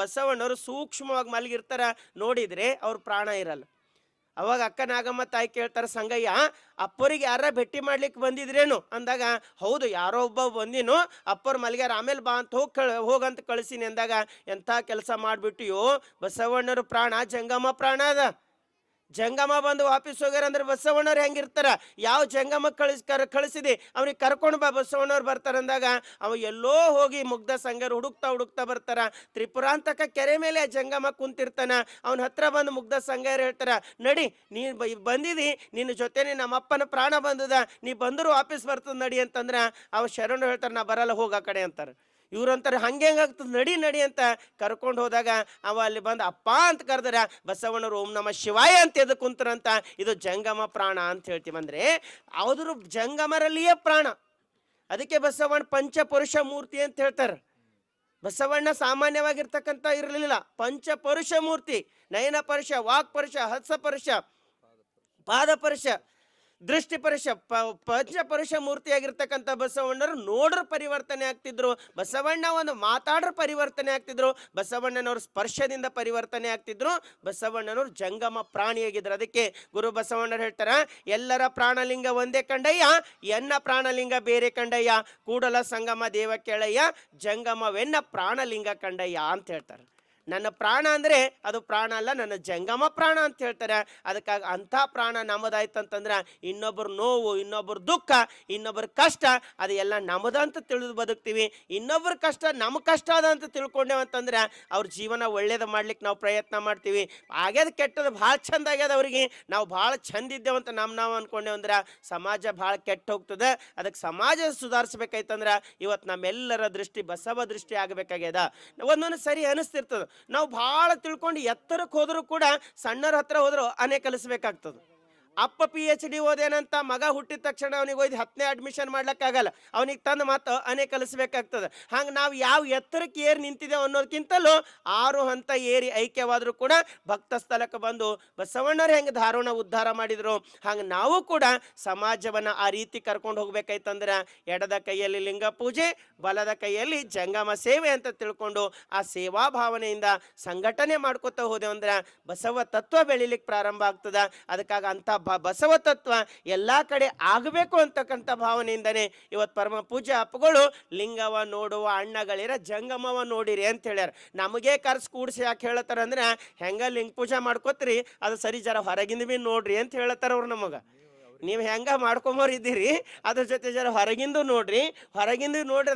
ಬಸವಣ್ಣವ್ರು ಸೂಕ್ಷ್ಮವಾಗಿ ಮಲಗಿರ್ತಾರೆ, ನೋಡಿದ್ರೆ ಅವ್ರ ಪ್ರಾಣ ಇರಲ್ಲ. ಅವಾಗ ಅಕ್ಕ ನಾಗಮ್ಮ ತಾಯಿ ಕೇಳ್ತಾರೆ, ಸಂಗಯ್ಯ, ಅಪ್ಪರಿಗೆ ಯಾರ ಭೇಟಿ ಮಾಡ್ಲಿಕ್ಕೆ ಬಂದಿದ್ರೇನು? ಅಂದಾಗ, ಹೌದು, ಯಾರೋ ಒಬ್ಬ ಬಂದಿನು, ಅಪ್ಪರ್ ಮಲ್ಗ್ಯಾರ, ಆಮೇಲೆ ಬಾ ಅಂತ ಹೋಗಿ ಕಳ್ ಹೋಗಂತ ಕಳಿಸಿನಿ ಅಂದಾಗ, ಎಂಥ ಕೆಲಸ ಮಾಡಿಬಿಟ್ಟಿಯೋ, ಬಸವಣ್ಣರ ಪ್ರಾಣ, ಜಂಗಮ್ಮ ಪ್ರಾಣ ಅದ. ಜಂಗಮ ಬಂದು ವಾಪಸ್ ಹೋಗ್ಯಾರ ಅಂದ್ರೆ ಬಸವಣ್ಣವ್ರು ಹೆಂಗಿರ್ತಾರ? ಯಾವ ಜಂಗಮ ಕಳಿಸ್ ಕರ್ ಕಳಿಸಿದೆ? ಅವ್ನಿಗೆ ಕರ್ಕೊಂಡು ಬಾ ಬಸವಣ್ಣವ್ರು ಬರ್ತಾರ ಅಂದಾಗ ಅವ ಎಲ್ಲೋ ಹೋಗಿ ಮುಗ್ಧ ಸಂಗರು ಹುಡುಕ್ತಾ ಹುಡುಕ್ತಾ ಬರ್ತಾರ. ತ್ರಿಪುರಾಂತಕ ಕೆರೆ ಮೇಲೆ ಜಂಗಮ ಕುಂತಿರ್ತಾನ. ಅವನ ಹತ್ರ ಬಂದು ಮುಗ್ಧ ಸಂಗರು ಹೇಳ್ತಾರ, ನಡಿ, ನೀ ಬಂದಿದಿ, ನಿನ್ನ ಜೊತೆನೆ ನಮ್ಮ ಅಪ್ಪನ ಪ್ರಾಣ ಬಂದದ, ನೀ ಬಂದರೂ ವಾಪಸ್ ಬರ್ತದ ನಡಿ ಅಂತಂದ್ರ ಅವ ಶರಣರು ಹೇಳ್ತಾರ, ನಾ ಬರಲ್ಲ ಹೋಗ ಆ ಕಡೆ ಅಂತಾರ. ಇವ್ರು ಅಂತಾರೆ ಹಂಗೆ ಹೆಂಗಾಗ್ತದೆ ನಡಿ ನಡಿ ಅಂತ ಕರ್ಕೊಂಡು ಹೋದಾಗ ಅವ ಅಲ್ಲಿ ಬಂದು, ಅಪ್ಪ ಅಂತ ಕರೆದ್ರ ಬಸವಣ್ಣರು ಓಂ ನಮ ಶಿವಾಯ ಅಂತ ಎದ್ದು ಕುಂತರಂತ, ಇದು ಜಂಗಮ ಪ್ರಾಣ ಅಂತ ಹೇಳ್ತೀವಿ. ಅಂದ್ರೆ ಜಂಗಮರಲ್ಲಿಯೇ ಪ್ರಾಣ. ಅದಕ್ಕೆ ಬಸವಣ್ಣ ಪಂಚಪುರುಷ ಮೂರ್ತಿ ಅಂತ ಹೇಳ್ತಾರೆ. ಬಸವಣ್ಣ ಸಾಮಾನ್ಯವಾಗಿರ್ತಕ್ಕಂಥ ಇರಲಿಲ್ಲ. ಪಂಚಪರುಷ ಮೂರ್ತಿ ನಯನ ಪರುಷ ವಾಕ್ ಪರುಷ ಹತ್ಸ ಪರುಷ ಪಾದ ಪರುಷ ದೃಷ್ಟಿ ಪರುಷ, ಪ ಪಂಚಪರುಷ ಮೂರ್ತಿಯಾಗಿರ್ತಕ್ಕಂಥ ಬಸವಣ್ಣರು ನೋಡ್ರ ಪರಿವರ್ತನೆ ಆಗ್ತಿದ್ರು. ಬಸವಣ್ಣ ಒಂದು ಮಾತಾಡ್ರ ಪರಿವರ್ತನೆ ಆಗ್ತಿದ್ರು. ಬಸವಣ್ಣನವರು ಸ್ಪರ್ಶದಿಂದ ಪರಿವರ್ತನೆ ಆಗ್ತಿದ್ರು. ಬಸವಣ್ಣನವರು ಜಂಗಮ ಪ್ರಾಣಿಯಾಗಿದ್ರು ಅದಕ್ಕೆ ಗುರು ಬಸವಣ್ಣರು ಹೇಳ್ತಾರ, ಎಲ್ಲರ ಪ್ರಾಣಲಿಂಗ ಒಂದೇ ಕಂಡಯ್ಯ, ಎನ್ನ ಪ್ರಾಣಲಿಂಗ ಬೇರೆ ಕಂಡಯ್ಯ, ಕೂಡಲ ಸಂಗಮ ದೇವ ಕೇಳಯ್ಯ, ಜಂಗಮವೆನ್ನ ಪ್ರಾಣಲಿಂಗ ಕಂಡಯ್ಯ ಅಂತ ಹೇಳ್ತಾರೆ. ನನ್ನ ಪ್ರಾಣ ಅಂದರೆ ಅದು ಪ್ರಾಣ ಅಲ್ಲ, ನನ್ನ ಜಂಗಮ ಪ್ರಾಣ ಅಂತ ಹೇಳ್ತಾರೆ. ಅದಕ್ಕಾಗಿ ಅಂಥ ಪ್ರಾಣ ನಮ್ಮದಾಯ್ತಂತಂದ್ರೆ ಇನ್ನೊಬ್ಬರ ನೋವು, ಇನ್ನೊಬ್ಬರ ದುಃಖ, ಇನ್ನೊಬ್ಬರ ಕಷ್ಟ ಅದು ಎಲ್ಲ ನಮ್ಮದ ಅಂತ ತಿಳಿದು ಬದುಕ್ತೀವಿ. ಇನ್ನೊಬ್ಬರ ಕಷ್ಟ ನಮ್ಮ ಕಷ್ಟ ಅದ ಅಂತ ತಿಳ್ಕೊಂಡೇವು ಅಂತಂದ್ರೆ ಅವ್ರ ಜೀವನ ಒಳ್ಳೇದು ಮಾಡ್ಲಿಕ್ಕೆ ನಾವು ಪ್ರಯತ್ನ ಮಾಡ್ತೀವಿ. ಆಗ್ಯದ ಕೆಟ್ಟದ್ದು ಭಾಳ ಚಂದ ಆಗ್ಯದ ಅವ್ರಿಗೆ. ನಾವು ಭಾಳ ಚಂದ ಅಂತ ನಮ್ಮ ನಾವು ಅನ್ಕೊಂಡೇವು ಅಂದ್ರೆ ಸಮಾಜ ಭಾಳ ಕೆಟ್ಟ ಹೋಗ್ತದೆ. ಅದಕ್ಕೆ ಸಮಾಜ ಸುಧಾರಿಸ್ಬೇಕಾಯ್ತಂದ್ರೆ ಇವತ್ತು ನಮ್ಮೆಲ್ಲರ ದೃಷ್ಟಿ ಬಸವ ದೃಷ್ಟಿ ಆಗಬೇಕಾಗ್ಯದ. ಒಂದೊಂದು ಸರಿ ಅನಿಸ್ತಿರ್ತದೆ. ನಾವು ಭಾಳ ತಿಳ್ಕೊಂಡು ಎತ್ತರಕ್ಕೆ ಹೋದರೂ ಕೂಡ ಸಣ್ಣರ ಹತ್ರ ಹೋದರೂ ಅನೆ ಕಲಿಸ್ಬೇಕಾಗ್ತದೆ. ಅಪ್ಪ ಪಿ ಎಚ್ ಡಿ ಓದೇನಂತ ಮಗ ಹುಟ್ಟಿದ ತಕ್ಷಣ ಅವನಿಗೆ ಹೋಯ್ದು ಹತ್ತನೇ ಅಡ್ಮಿಷನ್ ಮಾಡ್ಲಿಕ್ಕಾಗಲ್ಲ. ಅವನಿಗೆ ತಂದು ಮಾತು ಅನೇ ಕಲಿಸ್ಬೇಕಾಗ್ತದೆ. ಹಂಗೆ ನಾವು ಯಾವ ಎತ್ತರಕ್ಕೆ ಏರಿ ನಿಂತಿದ್ದೇವೆ ಅನ್ನೋದಕ್ಕಿಂತಲೂ ಆರು ಹಂತ ಏರಿ ಐಕ್ಯವಾದರೂ ಕೂಡ ಭಕ್ತ ಸ್ಥಳಕ್ಕೆ ಬಂದು ಬಸವಣ್ಣರು ಹೆಂಗೆ ಧಾರೋಣ ಉದ್ಧಾರ ಮಾಡಿದ್ರು, ಹಂಗೆ ನಾವು ಕೂಡ ಸಮಾಜವನ್ನು ಆ ರೀತಿ ಕರ್ಕೊಂಡು ಹೋಗ್ಬೇಕಾಯ್ತಂದ್ರೆ ಎಡದ ಕೈಯಲ್ಲಿ ಲಿಂಗ ಪೂಜೆ, ಬಲದ ಕೈಯಲ್ಲಿ ಜಂಗಮ ಸೇವೆ ಅಂತ ತಿಳ್ಕೊಂಡು ಆ ಸೇವಾ ಭಾವನೆಯಿಂದ ಸಂಘಟನೆ ಮಾಡ್ಕೋತಾ ಹೋದೆವು ಅಂದ್ರೆ ಬಸವ ತತ್ವ ಬೆಳಿಲಿಕ್ಕೆ ಪ್ರಾರಂಭ ಆಗ್ತದೆ. ಅದಕ್ಕಾಗ ಅಂಥ ಬ ಬಸವ ತತ್ವ ಎಲ್ಲ ಕಡೆ ಆಗಬೇಕು ಅಂತಕ್ಕಂಥ ಭಾವನೆಯಿಂದನೇ ಇವತ್ತು ಪರಮ ಪೂಜೆ ಅಪ್ಪಗಳು ಲಿಂಗವ ನೋಡುವ ಅಣ್ಣಗಳಿರ ಜಂಗಮವ ನೋಡಿರಿ ಅಂತ ಹೇಳ್ಯಾರ. ನಮಗೆ ಕರ್ಸ್ ಕೂಡಿಸಿ ಯಾಕೆ ಹೇಳತ್ತಾರ ಅಂದ್ರೆ ಹೆಂಗ ಲಿಂಗ ಪೂಜೆ ಮಾಡ್ಕೋತ್ರಿ ಅದು ಸರಿ ಜರ ಹೊರಗಿಂದ ಭೀ ನೋಡ್ರಿ ಅಂತ ಹೇಳತ್ತಾರ ಅವ್ರು ನಮಗೆ. ನೀವು ಹೆಂಗೆ ಮಾಡ್ಕೊಂಬೋರು ಇದ್ದೀರಿ? ಅದ್ರ ಜೊತೆ ಜರ ಹೊರಗಿಂದು ನೋಡ್ರಿ. ಹೊರಗಿಂದು ನೋಡ್ರಿ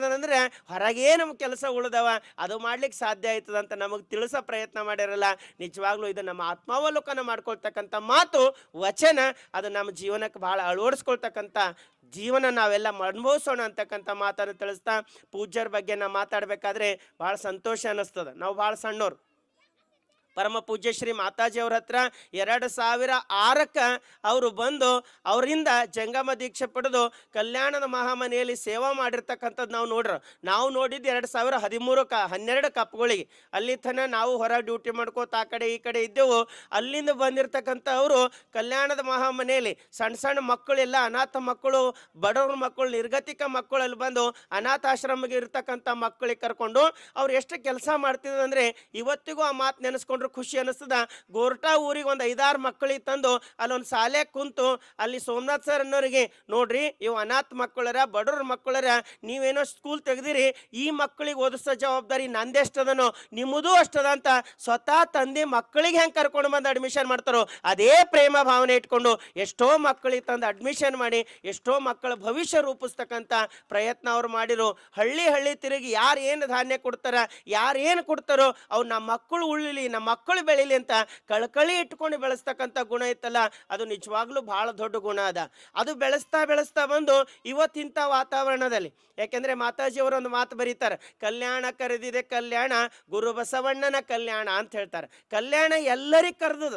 ಹೊರಗೇ ನಮ್ಗೆ ಕೆಲಸ ಉಳಿದವ. ಅದು ಮಾಡ್ಲಿಕ್ಕೆ ಸಾಧ್ಯ ಆಯ್ತದ ಅಂತ ನಮಗೆ ತಿಳಿಸ ಪ್ರಯತ್ನ ಮಾಡಿರಲ್ಲ ನಿಜವಾಗ್ಲೂ ಇದು ನಮ್ಮ ಆತ್ಮಾವಲೋಕನ ಮಾಡ್ಕೊಳ್ತಕ್ಕಂಥ ಮಾತು, ವಚನ, ಅದು ನಮ್ಮ ಜೀವನಕ್ಕೆ ಭಾಳ ಅಳವಡಿಸ್ಕೊಳ್ತಕ್ಕಂಥ ಜೀವನ ನಾವೆಲ್ಲ ಅನುಭವಿಸೋಣ ಅಂತಕ್ಕಂಥ ಮಾತನ್ನು ತಿಳಿಸ್ತಾ ಪೂಜ್ಯರ ಬಗ್ಗೆ ನಾವು ಮಾತಾಡಬೇಕಾದ್ರೆ ಭಾಳ ಸಂತೋಷ ಅನ್ನಿಸ್ತದೆ. ನಾವು ಭಾಳ ಸಣ್ಣವ್ರು ಪರಮ ಪೂಜ್ಯ ಶ್ರೀ ಮಾತಾಜಿ ಅವ್ರ ಹತ್ರ ಎರಡು ಸಾವಿರ ಆರಕ್ಕೆ ಅವರು ಬಂದು ಅವರಿಂದ ಜಂಗಮ ದೀಕ್ಷೆ ಪಡೆದು ಕಲ್ಯಾಣದ ಮಹಾಮನೆಯಲ್ಲಿ ಸೇವಾ ಮಾಡಿರ್ತಕ್ಕಂಥದ್ದು ನಾವು ನೋಡ್ರ. ನಾವು ನೋಡಿದ್ದು ಎರಡು ಸಾವಿರ ಹದಿಮೂರು ಕ, ಹನ್ನೆರಡು ಕಪ್ಗಳಿಗೆ. ಅಲ್ಲಿ ತನ ನಾವು ಹೊರ ಡ್ಯೂಟಿ ಮಾಡ್ಕೋತ ಆ ಕಡೆ ಈ ಕಡೆ ಇದ್ದೆವು. ಅಲ್ಲಿಂದ ಬಂದಿರತಕ್ಕಂಥ ಅವರು ಕಲ್ಯಾಣದ ಮಹಾಮನೆಯಲ್ಲಿ ಸಣ್ಣ ಸಣ್ಣ ಮಕ್ಕಳೆಲ್ಲ ಅನಾಥ ಮಕ್ಕಳು, ಬಡವ್ರ ಮಕ್ಕಳು, ನಿರ್ಗತಿಕ ಮಕ್ಕಳು ಅಲ್ಲಿ ಬಂದು ಅನಾಥಾಶ್ರಮಗೆ ಇರ್ತಕ್ಕಂಥ ಮಕ್ಕಳಿಗೆ ಕರ್ಕೊಂಡು ಅವ್ರು ಎಷ್ಟು ಕೆಲಸ ಮಾಡ್ತಿದ್ರು ಅಂದರೆ ಇವತ್ತಿಗೂ ಆ ಮಾತು ನೆನೆಸ್ಕೊಂಡ್ರು. ಖುಷಿ ಅನಿಸ್ತದ. ಗೋರ್ಟಾ ಊರಿಗೆ ಒಂದು ಐದಾರು ಮಕ್ಕಳಿಗೆ ತಂದು ಅಲ್ಲೊಂದು ಶಾಲೆ ಕುಂತು ಅಲ್ಲಿ ಸೋಮನಾಥ್ ಸರ್ ಅನ್ನೋರಿಗೆ, ನೋಡ್ರಿ, ಇವು ಅನಾಥ ಮಕ್ಕಳರ, ಬಡವ್ರ ಮಕ್ಕಳರ ನೀವೇನೋ ಸ್ಕೂಲ್ ತೆಗ್ದಿರಿ, ಈ ಮಕ್ಕಳಿಗೆ ಓದಿಸೋ ಜವಾಬ್ದಾರಿ ನಂದೆಷ್ಟದನೋ, ನಿಮ್ಮದು ಅಷ್ಟದ ಅಂತ ಸ್ವತಃ ತಂದೆ ಮಕ್ಕಳಿಗೆ ಹೆಂಗೆ ಕರ್ಕೊಂಡು ಬಂದು ಅಡ್ಮಿಷನ್ ಮಾಡ್ತಾರೋ, ಅದೇ ಪ್ರೇಮ ಭಾವನೆ ಇಟ್ಕೊಂಡು ಎಷ್ಟೋ ಮಕ್ಕಳಿಗೆ ತಂದು ಅಡ್ಮಿಷನ್ ಮಾಡಿ, ಎಷ್ಟೋ ಮಕ್ಕಳ ಭವಿಷ್ಯ ರೂಪಿಸ್ತಕ್ಕಂಥ ಪ್ರಯತ್ನ ಅವ್ರು ಮಾಡಿರು, ಹಳ್ಳಿ ಹಳ್ಳಿ ತಿರುಗಿ ಯಾರು ಏನು ಧಾನ್ಯ ಕೊಡ್ತಾರ, ಯಾರು ಏನು ಕೊಡ್ತಾರೋ, ಅವ್ರು ನಮ್ಮ ಮಕ್ಕಳು ಉಳಿಲಿ ನಮ್ಮ ಮಕ್ಕಳು ಬೆಳೀಲಿ ಅಂತ ಕಳಕಳಿ ಇಟ್ಕೊಂಡು ಬೆಳೆಸ್ತಕ್ಕಂಥ ಗುಣ ಇತ್ತಲ್ಲ, ಅದು ನಿಜವಾಗ್ಲೂ ಭಾಳ ದೊಡ್ಡ ಗುಣ ಅದ. ಅದು ಬೆಳೆಸ್ತಾ ಬೆಳೆಸ್ತಾ ಬಂದು ಇವತ್ತಿಂಥ ವಾತಾವರಣದಲ್ಲಿ, ಯಾಕೆಂದ್ರೆ ಮಾತಾಜಿ ಅವರು ಒಂದು ಮಾತು ಬರೀತಾರೆ, ಕಲ್ಯಾಣ ಕರೆದಿದೆ ಕಲ್ಯಾಣ, ಗುರು ಬಸವಣ್ಣನ ಕಲ್ಯಾಣ ಅಂತ ಹೇಳ್ತಾರೆ. ಕಲ್ಯಾಣ ಎಲ್ಲರಿಗೂ ಕರೆದದ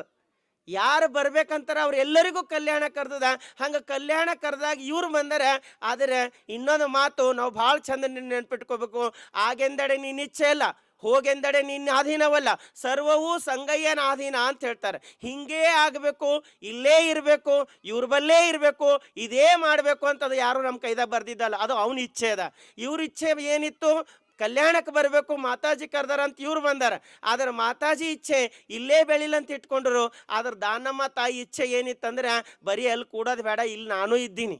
ಯಾರು ಬರ್ಬೇಕಂತಾರ ಅವ್ರು ಎಲ್ಲರಿಗೂ ಕಲ್ಯಾಣ ಕರೆದದ. ಹಂಗೆ ಕಲ್ಯಾಣ ಕರೆದಾಗ ಇವ್ರು ಬಂದಾರ, ಆದರೆ ಇನ್ನೊಂದು ಮಾತು ನಾವು ಭಾಳ ಚಂದ ನೆನ್ಪಿಟ್ಕೋಬೇಕು. ಆಗೆಂದಡೆ ನೀನು ಇಚ್ಛೆ ಇಲ್ಲ ಹೋಗೆಂದಡೆ ನಿನ್ನ ಅಧೀನವಲ್ಲ, ಸರ್ವವೂ ಸಂಗಯ್ಯನ ಅಧೀನ ಅಂತ ಹೇಳ್ತಾರೆ. ಹಿಂಗೇ ಆಗಬೇಕು, ಇಲ್ಲೇ ಇರಬೇಕು ಇವ್ರ ಬಲ್ಲೇ ಇರಬೇಕು, ಇದೇ ಮಾಡಬೇಕು ಅಂತ ಅದು ಯಾರು ನಮ್ಮ ಕೈದಾಗ ಬರ್ದಿದ್ದಲ್ಲ, ಅದು ಅವನ ಇಚ್ಛೆ ಅದ. ಇವ್ರ ಇಚ್ಛೆ ಏನಿತ್ತು? ಕಲ್ಯಾಣಕ್ಕೆ ಬರಬೇಕು, ಮಾತಾಜಿ ಕರ್ದಾರ ಅಂತ ಇವ್ರು ಬಂದಾರ. ಆದ್ರೆ ಮಾತಾಜಿ ಇಚ್ಛೆ ಇಲ್ಲೇ ಬೆಳಿಲ್ಲ ಅಂತ ಇಟ್ಕೊಂಡ್ರು, ಆದ್ರೆ ದಾನಮ್ಮ ತಾಯಿ ಇಚ್ಛೆ ಏನಿತ್ತಂದ್ರೆ, ಬರೀ ಅಲ್ಲಿ ಕೂಡೋದು ಬೇಡ, ಇಲ್ಲಿ ನಾನು ಇದ್ದೀನಿ.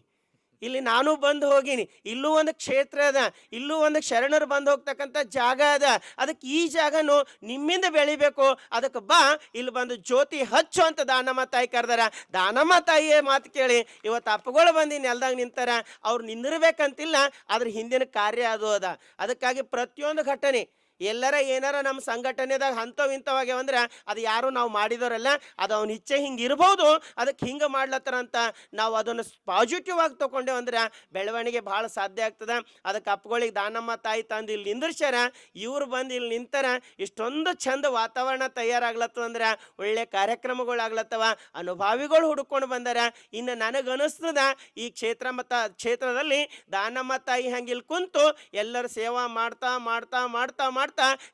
ಇಲ್ಲಿ ನಾನು ಬಂದು ಹೋಗೀನಿ. ಇಲ್ಲೂ ಒಂದು ಕ್ಷೇತ್ರ ಅದ. ಇಲ್ಲೂ ಒಂದು ಶರಣರು ಬಂದು ಹೋಗ್ತಕ್ಕಂಥ ಜಾಗ ಅದ. ಅದಕ್ಕೆ ಈ ಜಾಗನು ನಿಮ್ಮಿಂದ ಬೆಳಿಬೇಕು. ಅದಕ್ಕೆ ಬಾ, ಇಲ್ಲಿ ಬಂದು ಜ್ಯೋತಿ ಹಚ್ಚು ಅಂತ ದಾನಮ್ಮ ತಾಯಿ ಕರೆದಾರ. ದಾನಮ್ಮ ತಾಯಿಯ ಮಾತು ಕೇಳಿ, ಇವತ್ತು ಅಪ್ಪಗಳು ಬಂದು ನೆಲ್ದಾಗ ನಿಂತಾರ. ಅವ್ರು ನಿಂದಿರ್ಬೇಕಂತಿಲ್ಲ ಅದ್ರ ಹಿಂದಿನ ಕಾರ್ಯ ಅದು ಅದ. ಅದಕ್ಕಾಗಿ ಪ್ರತಿಯೊಂದು ಘಟನೆ ಎಲ್ಲರ ಏನಾರ ನಮ್ಮ ಸಂಘಟನೆದಾಗ ಅಂಥವು ಇಂಥವಾಗ್ಯಾವ ಅಂದ್ರೆ ಅದು ಯಾರು ನಾವು ಮಾಡಿದವರಲ್ಲ, ಅದು ಅವ್ನ ಇಚ್ಛೆ ಹಿಂಗೆ ಇರ್ಬೋದು, ಅದಕ್ಕೆ ಹಿಂಗೆ ಮಾಡ್ಲತ್ತರ ಅಂತ ನಾವು ಅದನ್ನು ಪಾಸಿಟಿವ್ ಆಗಿ ತೊಗೊಂಡೇವು ಅಂದ್ರೆ ಬೆಳವಣಿಗೆ ಭಾಳ ಸಾಧ್ಯ ಆಗ್ತದೆ. ಅದಕ್ಕೆ ಅಪ್ಪಗಳಿಗೆ ದಾನಮ್ಮ ತಾಯಿ ತಂದು ಇಲ್ಲಿ ನಿಂದಿರ್ಸ್ಯಾರ, ಇವ್ರು ಬಂದು ಇಲ್ಲಿ ನಿಂತಾರ, ಇಷ್ಟೊಂದು ಚಂದ ವಾತಾವರಣ ತಯಾರಾಗ್ಲತ್ತದ ಅಂದ್ರೆ ಒಳ್ಳೆ ಕಾರ್ಯಕ್ರಮಗಳಾಗ್ಲತ್ತವ ಅನುಭಾವಿಗಳು ಹುಡ್ಕೊಂಡು ಬಂದಾರ. ಇನ್ನು ನನಗನಿಸ್ತದ ಈ ಕ್ಷೇತ್ರ ಮತ ಕ್ಷೇತ್ರದಲ್ಲಿ ದಾನಮ್ಮ ತಾಯಿ ಹಂಗೆ ಕುಂತು ಎಲ್ಲರೂ ಸೇವಾ ಮಾಡ್ತಾ ಮಾಡ್ತಾ ಮಾಡ್ತಾ ಮಾಡ್ತಾ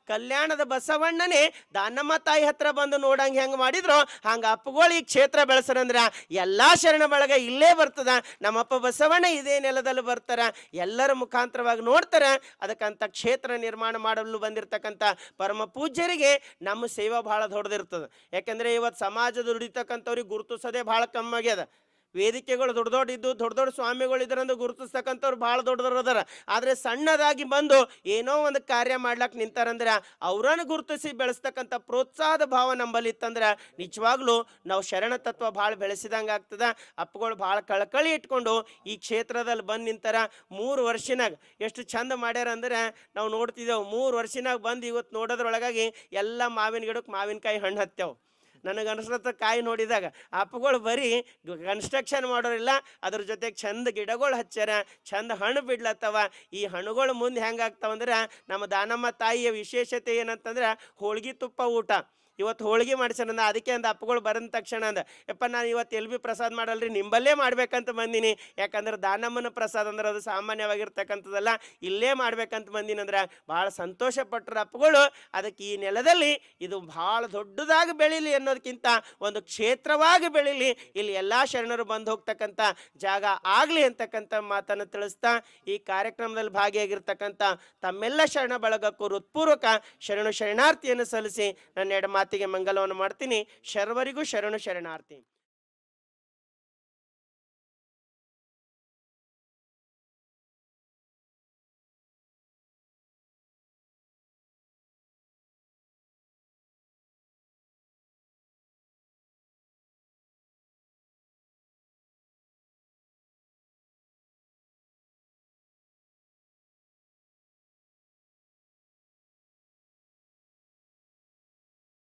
ಕಲ್ಯಾಣದ ಬಸವಣ್ಣನೇ ದಾನಮ್ಮ ತಾಯಿ ಹತ್ರ ಬಂದು ನೋಡಂಗೆ ಹೆಂಗೆ ಮಾಡಿದ್ರು, ಹಂಗೆ ಅಪ್ಪಗಳು ಈ ಕ್ಷೇತ್ರ ಬೆಳೆಸರಂದ್ರ ಎಲ್ಲಾ ಶರಣ ಬಳಗ ಇಲ್ಲೇ ಬರ್ತದ. ನಮ್ಮಪ್ಪ ಬಸವಣ್ಣ ಇದೇ ನೆಲದಲ್ಲಿ ಬರ್ತಾರ. ಎಲ್ಲರ ಮುಖಾಂತರವಾಗಿ ನೋಡ್ತಾರ. ಅದಕ್ಕಂತ ಕ್ಷೇತ್ರ ನಿರ್ಮಾಣ ಮಾಡಲು ಬಂದಿರತಕ್ಕಂಥ ಪರಮ ಪೂಜ್ಯರಿಗೆ ನಮ್ಮ ಸೇವಾ ಭಾಳ ದೊಡ್ಡದಿರ್ತದೆ. ಯಾಕಂದ್ರೆ ಇವತ್ತು ಸಮಾಜದ ದುಡಿತಕ್ಕಂಥವ್ರಿಗೆ ಗುರುತಿಸೋದೇ ಭಾಳ ಕಮ್ಮಿ ಆಗ್ಯದ. ವೇದಿಕೆಗಳು ದೊಡ್ಡ ದೊಡ್ಡ ಇದ್ದು ದೊಡ್ಡ ದೊಡ್ಡ ಸ್ವಾಮಿಗಳು ಇದ್ರಂದು ಗುರುತಿಸ್ತಕ್ಕಂಥವ್ರು ಭಾಳ ದೊಡ್ಡದವ್ರು ಅದಾರ ಆದರೆ ಸಣ್ಣದಾಗಿ ಬಂದು ಏನೋ ಒಂದು ಕಾರ್ಯ ಮಾಡ್ಲಕ್ಕೆ ನಿಂತಾರಂದ್ರೆ ಅವರನ್ನು ಗುರುತಿಸಿ ಬೆಳೆಸ್ತಕ್ಕಂಥ ಪ್ರೋತ್ಸಾಹದ ಭಾವ ನಂಬಲ್ಲಿ ಇತ್ತಂದ್ರೆ ನಿಜವಾಗ್ಲೂ ನಾವು ಶರಣ ತತ್ವ ಭಾಳ ಬೆಳೆಸಿದಂಗೆ ಆಗ್ತದೆ. ಅಪ್ಪಗಳು ಭಾಳ ಕಳಕಳಿ ಇಟ್ಕೊಂಡು ಈ ಕ್ಷೇತ್ರದಲ್ಲಿ ಬಂದು ನಿಂತಾರ. ಮೂರು ವರ್ಷನಾಗ ಎಷ್ಟು ಚಂದ ಮಾಡ್ಯಾರ ಅಂದ್ರೆ ನಾವು ನೋಡ್ತಿದ್ದೆವು, ಮೂರು ವರ್ಷನಾಗ ಬಂದು ಇವತ್ತು ನೋಡೋದ್ರೊಳಗಾಗಿ ಎಲ್ಲ ಮಾವಿನ ಗಿಡಕ್ಕೆ ಮಾವಿನಕಾಯಿ ಹಣ್ಣು ಹತ್ತೇವು. ನನಗೆ ಅನಿಸ್ಲತ್ತ ಕಾಯಿ ನೋಡಿದಾಗ. ಅಪ್ಪಗಳು ಬರೀ ಕನ್ಸ್ಟ್ರಕ್ಷನ್ ಮಾಡೋರಿಲ್ಲ, ಅದ್ರ ಜೊತೆಗೆ ಚಂದ ಗಿಡಗಳು ಹಚ್ಚಾರ ಚಂದ ಹಣ್ಣು ಬಿಡ್ಲತ್ತವ. ಈ ಹಣ್ಣುಗಳು ಮುಂದೆ ಹೆಂಗಾಗ್ತಾವ ಅಂದ್ರೆ ನಮ್ಮ ದಾನಮ್ಮ ತಾಯಿಯ ವಿಶೇಷತೆ ಏನಂತಂದ್ರೆ, ಹೋಳ್ಗಿ ತುಪ್ಪ ಊಟ. ಇವತ್ತು ಹೋಳಿಗೆ ಮಾಡಿಸೋಣ ಅದಕ್ಕೆ ಅಂದ, ಅಪ್ಪಗಳು ಬರಂದ ತಕ್ಷಣ ಅಂದ, ಯಪ್ಪ ನಾನು ಇವತ್ತು ಎಲ್ಲಿ ಬಿ ಪ್ರಸಾದ ಮಾಡಲ್ರಿ, ನಿಂಬಲ್ಲೇ ಮಾಡ್ಬೇಕಂತ ಬಂದೀನಿ. ಯಾಕಂದ್ರೆ ದಾನಮ್ಮನ ಪ್ರಸಾದ ಅಂದ್ರೆ ಅದು ಸಾಮಾನ್ಯವಾಗಿರ್ತಕ್ಕಂಥದ್ದಲ್ಲ, ಇಲ್ಲೇ ಮಾಡ್ಬೇಕಂತ ಬಂದೀನಿ ಅಂದ್ರೆ ಭಾಳ ಸಂತೋಷ ಪಟ್ಟರು ಅಪ್ಪಗಳು. ಅದಕ್ಕೆ ಈ ನೆಲದಲ್ಲಿ ಇದು ಭಾಳ ದೊಡ್ಡದಾಗಿ ಬೆಳೀಲಿ ಅನ್ನೋದಕ್ಕಿಂತ ಒಂದು ಕ್ಷೇತ್ರವಾಗಿ ಬೆಳೀಲಿ, ಇಲ್ಲಿ ಎಲ್ಲ ಶರಣರು ಬಂದು ಹೋಗ್ತಕ್ಕಂಥ ಜಾಗ ಆಗಲಿ ಅಂತಕ್ಕಂಥ ಮಾತನ್ನು ತಿಳಿಸ್ತಾ, ಈ ಕಾರ್ಯಕ್ರಮದಲ್ಲಿ ಭಾಗಿಯಾಗಿರ್ತಕ್ಕಂಥ ತಮ್ಮೆಲ್ಲ ಶರಣ ಬಳಗಕ್ಕೂ ಹೃತ್ಪೂರ್ವಕ ಶರಣು ಶರಣಾರ್ಥಿಯನ್ನು ಸಲ್ಲಿಸಿ ನನ್ನ ಎಡ ಮಾತಿಗೆ ಮಂಗಲವನ್ನು ಮಾಡ್ತೀನಿ. ಶರ್ವರಿಗೂ ಶರಣು ಶರಣಾರ್ಥಿ.